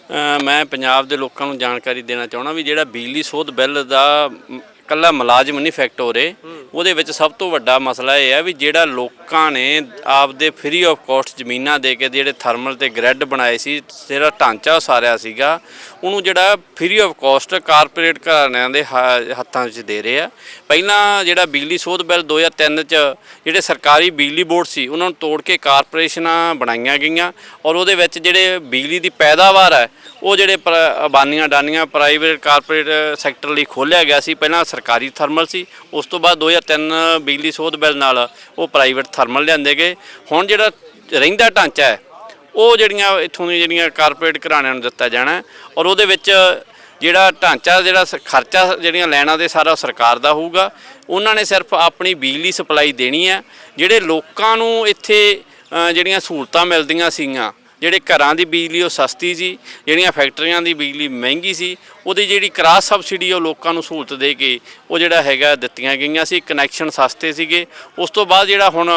S9: ਅ, ਮੈਂ ਪੰਜਾਬ ਦੇ ਲੋਕਾਂ ਨੂੰ ਜਾਣਕਾਰੀ ਦੇਣਾ ਚਾਹਣਾ ਵੀ ਜਿਹੜਾ ਬਿਜਲੀ ਸੋਧ ਬਿੱਲ ਦਾ ਮ, ਕੱਲਾ ਮੁਲਾਜ਼ਮ ਨਹੀਂ ਫੈਕਟ ਹੋ ਰਹੇ। ਉਹਦੇ ਵਿੱਚ ਸਭ ਤੋਂ ਵੱਡਾ ਮਸਲਾ ਇਹ ਹੈ ਵੀ ਜਿਹੜਾ ਲੋਕਾਂ ਨੇ ਆਪਦੇ ਫ੍ਰੀ ਆਫ ਕਾਸਟ ਜ਼ਮੀਨਾਂ ਦੇ ਕੇ ਜਿਹੜੇ ਥਰਮਲ ਤੇ ਗ੍ਰਿਡ ਬਣਾਏ ਸੀ ਜਿਹੜਾ ਢਾਂਚਾ ਉਸਾਰਿਆ ਸੀਗਾ ਉਹਨੂੰ ਜਿਹੜਾ ਫ੍ਰੀ ਆਫ ਕਾਸਟ ਕਾਰਪੋਰੇਟ ਘਰਾਣਿਆਂ ਦੇ ਹੱਥਾਂ ਵਿੱਚ ਦੇ ਰਹੇ ਆ। ਪਹਿਲਾਂ ਜਿਹੜਾ ਬਿਜਲੀ ਸੋਧ ਬਿੱਲ 2003 ਚ ਜਿਹੜੇ ਸਰਕਾਰੀ ਬਿਜਲੀ ਬੋਰਡ ਸੀ ਉਹਨਾਂ ਨੂੰ ਤੋੜ ਕੇ ਕਾਰਪੋਰੇਸ਼ਨਾਂ ਬਣਾਈਆਂ ਗਈਆਂ ਔਰ ਉਹਦੇ ਵਿੱਚ ਜਿਹੜੇ ਬਿਜਲੀ ਦੀ ਪੈਦਾਵਾਰ ਹੈ ਉਹ ਜਿਹੜੇ ਪ੍ਰ- ਅਬਾਨੀਆਂ ਡਾਨੀਆਂ ਪ੍ਰਾਈਵੇਟ ਕਾਰਪੋਰੇਟ ਸੈਕਟਰ ਲਈ ਖੋਲ੍ਹਿਆ ਗਿਆ ਸੀ, ਪਹਿਲਾਂ ਸਰਕਾਰੀ ਥਰਮਲ ਸੀ, ਉਸ ਤੋਂ ਬਾਅਦ 2003 ਬਿਜਲੀ ਸੋਧ ਬਿੱਲ ਨਾਲ ਉਹ ਪ੍ਰਾਈਵੇਟ ਥਰਮਲ ਲਿਆਂਦੇ ਗਏ। ਹੁਣ ਜਿਹੜਾ ਰਹਿੰਦਾ ਢਾਂਚਾ ਹੈ, ਉਹ ਜਿਹੜੀਆਂ ਇੱਥੋਂ ਦੀਆਂ ਜਿਹੜੀਆਂ ਕਾਰਪੋਰੇਟ ਘਰਾਣਿਆਂ ਨੂੰ ਦਿੱਤਾ ਜਾਣਾ ਔਰ ਉਹਦੇ ਵਿੱਚ ਜਿਹੜਾ ਢਾਂਚਾ, ਜਿਹੜਾ ਸ- ਖਰਚਾ ਜਿਹੜੀਆਂ ਲੈਣਾ ਦੇ ਸਾਰਾ ਸਰਕਾਰ ਦਾ ਹੋਊਗਾ, ਉਹਨਾਂ ਨੇ ਸਿਰਫ ਆਪਣੀ ਬਿਜਲੀ ਸਪਲਾਈ ਦੇਣੀ ਹੈ। ਜਿਹੜੇ ਲੋਕਾਂ ਨੂੰ ਇੱਥੇ ਜਿਹੜੀਆਂ ਸਹੂਲਤਾਂ ਮਿਲਦੀਆਂ ਸੀਗੀਆਂ ਜਿਹੜੇ ਘਰਾਂ ਦੀ ਬਿਜਲੀ ਉਹ ਸਸਤੀ ਸੀ, ਜਿਹੜੀਆਂ ਫੈਕਟਰੀਆਂ ਦੀ ਬਿਜਲੀ ਮਹਿੰਗੀ ਸੀ, ਉਹਦੀ ਜਿਹੜੀ ਕਰਾਸ ਸਬਸਿਡੀ ਉਹ ਲੋਕਾਂ ਨੂੰ ਸਹੂਲਤ ਦੇ ਕੇ ਉਹ ਜਿਹੜਾ ਹੈਗਾ ਦਿੱਤੀਆਂ ਗਈਆਂ ਸੀ ਕਨੈਕਸ਼ਨ ਸਸਤੇ ਸੀਗੇ। ਉਸ ਤੋਂ ਬਾਅਦ ਜਿਹੜਾ ਹੁਣ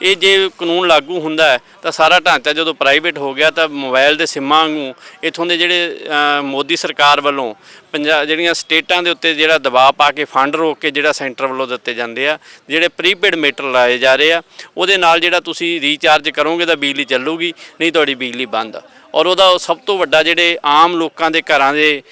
S9: ਇਹ ਜੇ ਕਾਨੂੰਨ ਲਾਗੂ ਹੁੰਦਾ ਹੈ, ਤਾਂ ਸਾਰਾ ਢਾਂਚਾ ਜਦੋਂ ਪ੍ਰਾਈਵੇਟ ਹੋ ਗਿਆ ਤਾਂ ਮੋਬਾਈਲ ਦੇ ਸਿੰਮਾਂ ਨੂੰ ਇਥੋਂ ਦੇ ਜਿਹੜੇ ਮੋਦੀ ਸਰਕਾਰ ਵੱਲੋਂ ਪੰਜਾਬ ਜਿਹੜੀਆਂ ਸਟੇਟਾਂ ਦੇ ਉੱਤੇ ਜਿਹੜਾ ਦਬਾਅ ਪਾ ਕੇ ਫੰਡ ਰੋਕ ਕੇ ਜਿਹੜਾ ਸੈਂਟਰ ਵੱਲੋਂ ਦਿੱਤੇ ਜਾਂਦੇ ਆ, ਜਿਹੜੇ ਪ੍ਰੀਪੇਡ ਮੀਟਰ ਲਾਏ ਜਾ ਰਹੇ ਆ, ਉਹਦੇ ਨਾਲ ਜਿਹੜਾ ਤੁਸੀਂ ਰੀਚਾਰਜ ਕਰੋਗੇ ਤਾਂ ਬਿਜਲੀ ਚੱਲੂਗੀ, ਨਹੀਂ ਤੁਹਾਡੀ ਬਿਜਲੀ ਬੰਦ। ਔਰ ਉਹਦਾ ਸਭ ਤੋਂ ਵੱਡਾ ਜਿਹੜੇ ਆਮ ਲੋਕਾਂ ਦੇ ਘਰਾਂ ਦੇ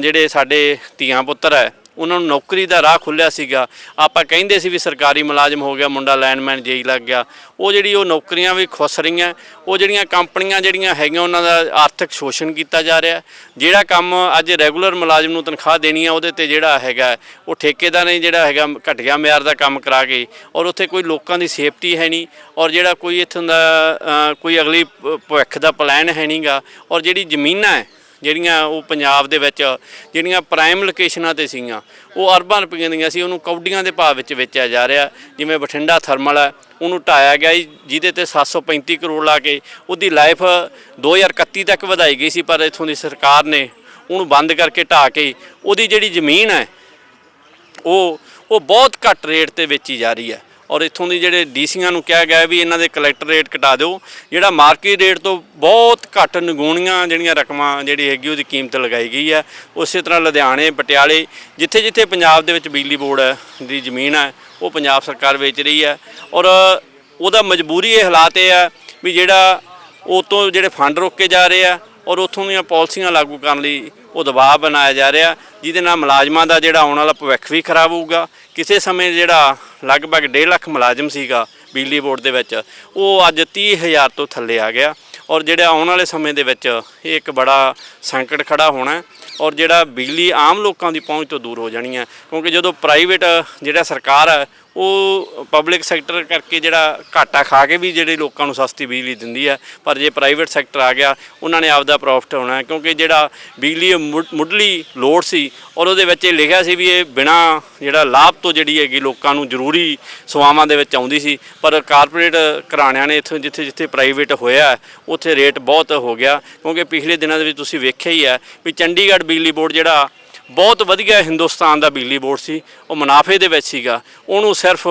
S9: ਜਿਹੜੇ ਸਾਡੇ ਧੀਆਂ ਪੁੱਤਰ ਹੈ ਉਹਨਾਂ ਨੂੰ ਨੌਕਰੀ ਦਾ ਰਾਹ ਖੁੱਲਿਆ ਸੀਗਾ। ਆਪਾਂ ਕਹਿੰਦੇ ਸੀ ਵੀ ਸਰਕਾਰੀ ਮੁਲਾਜ਼ਮ ਹੋ ਗਿਆ, ਮੁੰਡਾ ਲਾਈਨਮੈਨ ਜੇਈ ਲੱਗ ਗਿਆ। ਉਹ ਜਿਹੜੀ ਉਹ ਨੌਕਰੀਆਂ ਵੀ ਖੁੱਸ ਰਹੀਆਂ, ਉਹ ਜਿਹੜੀਆਂ ਕੰਪਨੀਆਂ ਜਿਹੜੀਆਂ ਹੈਗੀਆਂ, ਉਹਨਾਂ ਦਾ ਆਰਥਿਕ ਸ਼ੋਸ਼ਣ ਕੀਤਾ ਜਾ ਰਿਹਾ। ਜਿਹੜਾ ਕੰਮ ਅੱਜ ਰੈਗੂਲਰ ਮੁਲਾਜ਼ਮ ਨੂੰ ਤਨਖਾਹ ਦੇਣੀ ਆ, ਉਹਦੇ ਤੇ ਜਿਹੜਾ ਹੈਗਾ, ਉਹ ਠੇਕੇਦਾਰ ਨੇ ਜਿਹੜਾ ਹੈਗਾ ਘਟੀਆ ਮਿਆਰ ਦਾ ਕੰਮ ਕਰਾ ਕੇ, ਔਰ ਉੱਥੇ ਕੋਈ ਲੋਕਾਂ ਦੀ ਸੇਫਟੀ ਹੈ ਨਹੀਂ, ਔਰ ਜਿਹੜਾ ਕੋਈ ਇੱਥੋਂ ਦਾ ਕੋਈ ਅਗਲੀ ਭਵਿੱਖ ਦਾ ਪਲਾਨ ਹੈ ਨਹੀਂਗਾ ਔਰ ਜਿਹੜੀ ਜ਼ਮੀਨਾਂ ਹੈ ਜਿਹੜੀਆਂ ਉਹ ਪੰਜਾਬ ਦੇ ਵਿੱਚ ਜਿਹੜੀਆਂ ਪ੍ਰਾਈਮ ਲੋਕੇਸ਼ਨਾਂ ਤੇ ਸੀਗੀਆਂ ਉਹ ਅਰਬਾਂ ਰੁਪਈਆਂ ਦੀਆਂ ਸੀ ਉਹਨੂੰ ਕੌਡੀਆਂ ਦੇ ਭਾਅ ਵਿੱਚ ਵੇਚਿਆ ਜਾ ਰਿਹਾ। ਜਿਵੇਂ ਬਠਿੰਡਾ ਥਰਮਲ ਹੈ ਉਹਨੂੰ ਢਾਇਆ ਗਿਆ ਜੀ, ਜਿਹਦੇ ਤੇ 735 ਕਰੋੜ ਲਾ ਕੇ ਉਹਦੀ ਲਾਈਫ 2031 ਤੱਕ ਵਧਾਈ ਗਈ ਸੀ ਪਰ ਇਥੋਂ ਦੀ ਸਰਕਾਰ ਨੇ ਉਹਨੂੰ ਬੰਦ ਕਰਕੇ ਢਾ ਕੇ ਉਹਦੀ ਜਿਹੜੀ ਜ਼ਮੀਨ ਹੈ ਉਹ ਉਹ ਬਹੁਤ ਘੱਟ ਰੇਟ ਤੇ ਵੇਚੀ ਜਾ ਰਹੀ ਹੈ। ਔਰ ਇੱਥੋਂ ਦੀ ਜਿਹੜੇ ਡੀਸੀਆਂ ਨੂੰ ਕਿਹਾ ਗਿਆ ਵੀ ਇਹਨਾਂ ਦੇ ਕਲੈਕਟਰ ਰੇਟ ਘਟਾ ਦਿਓ, ਜਿਹੜਾ ਮਾਰਕੀਟ ਰੇਟ ਤੋਂ ਬਹੁਤ ਘੱਟ ਨਿਗੂਣੀਆਂ ਜਿਹੜੀਆਂ ਰਕਮਾਂ ਜਿਹੜੀ ਹੈਗੀ ਉਹਦੀ ਕੀਮਤ ਲਗਾਈ ਗਈ ਹੈ। ਉਸੇ ਤਰ੍ਹਾਂ ਲੁਧਿਆਣੇ, ਪਟਿਆਲੇ ਜਿੱਥੇ ਜਿੱਥੇ ਪੰਜਾਬ ਦੇ ਵਿੱਚ ਬਿਜਲੀ ਬੋਰਡ ਦੀ ਜ਼ਮੀਨ ਹੈ, ਉਹ ਪੰਜਾਬ ਸਰਕਾਰ ਵੇਚ ਰਹੀ ਹੈ। ਔਰ ਉਹਦਾ ਮਜਬੂਰੀ ਇਹ ਹਾਲਾਤ ਇਹ ਹੈ ਵੀ ਜਿਹੜਾ ਉਹ ਤੋਂ ਜਿਹੜੇ ਫੰਡ ਰੋਕੇ ਜਾ ਰਹੇ ਆ ਔਰ ਉੱਥੋਂ ਦੀਆਂ ਪਾਲਿਸੀਆਂ ਲਾਗੂ ਕਰਨ ਲਈ ਉਹ ਦਬਾਅ ਬਣਾਇਆ ਜਾ ਰਿਹਾ। ਜਿਹਦੇ ਨਾਲ ਮੁਲਾਜ਼ਮਾਂ ਦਾ ਜਿਹੜਾ ਆਉਣ ਵਾਲਾ ਭਵਿੱਖ ਵੀ ਖਰਾਬ ਹੋਊਗਾ। ਕਿਸੇ ਸਮੇਂ ਜਿਹੜਾ ਲਗਭਗ 1.5 ਲੱਖ ਮੁਲਾਜ਼ਮ ਸੀਗਾ ਬਿਜਲੀ ਬੋਰਡ ਦੇ ਵਿੱਚ, ਉਹ ਅੱਜ 30000 ਤੋਂ ਥੱਲੇ ਆ ਗਿਆ। ਔਰ ਜਿਹੜਾ ਆਉਣ ਵਾਲੇ ਸਮੇਂ ਦੇ ਵਿੱਚ ਇਹ ਇੱਕ ਬੜਾ ਸੰਕਟ ਖੜਾ ਹੋਣਾ ਔਰ ਜਿਹੜਾ ਬਿਜਲੀ ਆਮ ਲੋਕਾਂ ਦੀ ਪਹੁੰਚ ਤੋਂ ਦੂਰ ਹੋ ਜਾਣੀ ਹੈ। ਕਿਉਂਕਿ ਜਦੋਂ ਪ੍ਰਾਈਵੇਟ ਜਿਹੜਾ ਸਰਕਾਰ ਹੈ ਉਹ ਪਬਲਿਕ ਸੈਕਟਰ ਕਰਕੇ ਜਿਹੜਾ ਘਾਟਾ ਖਾ ਕੇ ਵੀ ਜਿਹੜੇ ਲੋਕਾਂ ਨੂੰ ਸਸਤੀ ਬਿਜਲੀ ਦਿੰਦੀ ਹੈ ਪਰ ਜੇ ਪ੍ਰਾਈਵੇਟ ਸੈਕਟਰ ਆ ਗਿਆ, ਉਹਨਾਂ ਨੇ ਆਪਦਾ ਪ੍ਰੋਫਿਟ ਹੋਣਾ ਕਿਉਂਕਿ ਜਿਹੜਾ ਬਿਜਲੀ ਇਹ ਮੁੱਢਲੀ ਲੋੜ ਸੀ ਔਰ ਉਹਦੇ ਵਿੱਚ ਇਹ ਲਿਖਿਆ ਸੀ ਵੀ ਇਹ ਬਿਨਾ ਜਿਹੜਾ ਲਾਭ ਤੋਂ ਜਿਹੜੀ ਹੈਗੀ ਲੋਕਾਂ ਨੂੰ ਜ਼ਰੂਰੀ ਸੇਵਾਵਾਂ ਦੇ ਵਿੱਚ ਆਉਂਦੀ ਸੀ, ਪਰ ਕਾਰਪੋਰੇਟ ਘਰਾਣਿਆਂ ਨੇ ਇੱਥੋਂ ਜਿੱਥੇ ਜਿੱਥੇ ਪ੍ਰਾਈਵੇਟ ਹੋਇਆ ਉੱਥੇ ਰੇਟ ਬਹੁਤ ਹੋ ਗਿਆ, ਕਿਉਂਕਿ ਪਿਛਲੇ ਦਿਨਾਂ ਦੇ ਵਿੱਚ ਤੁਸੀਂ ਵੇਖਿਆ ਹੀ ਹੈ ਵੀ ਚੰਡੀਗੜ੍ਹ ਬਿਜਲੀ ਬੋਰਡ ਜਿਹੜਾ ਬਹੁਤ ਵਧੀਆ ਹਿੰਦੁਸਤਾਨ ਦਾ ਬਿਜਲੀ ਬੋਰਡ ਸੀ, ਉਹ ਮੁਨਾਫੇ ਦੇ ਵਿੱਚ ਸੀਗਾ। ਉਹਨੂੰ ਸਿਰਫ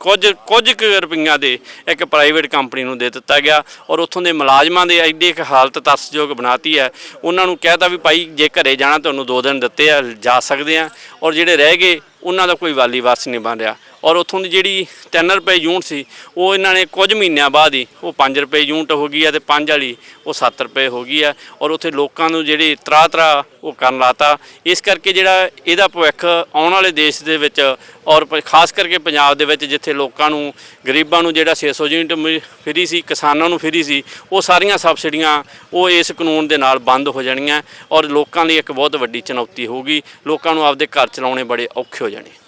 S9: ਕੁਝ ਕੁਝ ਕੁ ਰੁਪਈਆਂ ਦੇ ਇੱਕ ਪ੍ਰਾਈਵੇਟ ਕੰਪਨੀ ਨੂੰ ਦੇ ਦਿੱਤਾ ਗਿਆ ਔਰ ਉੱਥੋਂ ਦੇ ਮੁਲਾਜ਼ਮਾਂ ਦੇ ਐਡੀ ਇੱਕ ਹਾਲਤ ਤਰਸਯੋਗ ਬਣਾਤੀ ਹੈ। ਉਹਨਾਂ ਨੂੰ ਕਹਿਤਾ ਵੀ ਭਾਈ, ਜੇ ਘਰੇ ਜਾਣਾ ਤੁਹਾਨੂੰ ਦੋ ਦਿਨ ਦਿੱਤੇ ਆ, ਜਾ ਸਕਦੇ ਆ। ਔਰ ਜਿਹੜੇ ਰਹਿ ਗਏ, ਉਹਨਾਂ ਦਾ ਕੋਈ ਵਾਲੀ ਵਾਰਸ ਨਹੀਂ ਬਣ ਰਿਹਾ। ਔਰ ਉੱਥੋਂ ਦੀ ਜਿਹੜੀ 3 ਰੁਪਏ ਯੂਨਿਟ ਸੀ, ਉਹ ਇਹਨਾਂ ਨੇ ਕੁਝ ਮਹੀਨਿਆਂ ਬਾਅਦ ਹੀ ਉਹ 5 ਰੁਪਏ ਯੂਨਿਟ ਹੋ ਗਈ ਹੈ ਤੇ 5 ਵਾਲੀ ਉਹ 7 ਰੁਪਏ ਹੋ ਗਈ ਹੈ ਔਰ ਉੱਥੇ ਲੋਕਾਂ ਨੂੰ ਜਿਹੜੀ ਤਰਾ ਤਰਾ ਉਹ ਕਰਨ ਲਾਤਾ। ਇਸ ਕਰਕੇ ਜਿਹੜਾ ਇਹਦਾ ਭਵਿੱਖ ਆਉਣ ਵਾਲੇ ਦੇਸ਼ ਦੇ ਵਿੱਚ ਔਰ ਖਾਸ ਕਰਕੇ ਪੰਜਾਬ ਦੇ ਵਿੱਚ ਜਿੱਥੇ ਲੋਕਾਂ ਨੂੰ, ਗਰੀਬਾਂ ਨੂੰ ਜਿਹੜਾ 600 ਯੂਨਿਟ ਮਿ- ਫਰੀ ਸੀ, ਕਿਸਾਨਾਂ ਨੂੰ ਫਰੀ ਸੀ, ਉਹ ਸਾਰੀਆਂ ਸਬਸਿਡੀਆਂ ਉਹ ਇਸ ਕਾਨੂੰਨ ਦੇ ਨਾਲ ਬੰਦ ਹੋ ਜਾਣੀਆਂ ਔਰ ਲੋਕਾਂ ਲਈ ਇੱਕ ਬਹੁਤ ਵੱਡੀ ਚੁਣੌਤੀ ਹੋਊਗੀ। ਲੋਕਾਂ ਨੂੰ ਆਪਦੇ ਘਰ ਚਲਾਉਣੇ ਬੜੇ ਔਖੇ ਹੋ ਜਾਣੇ।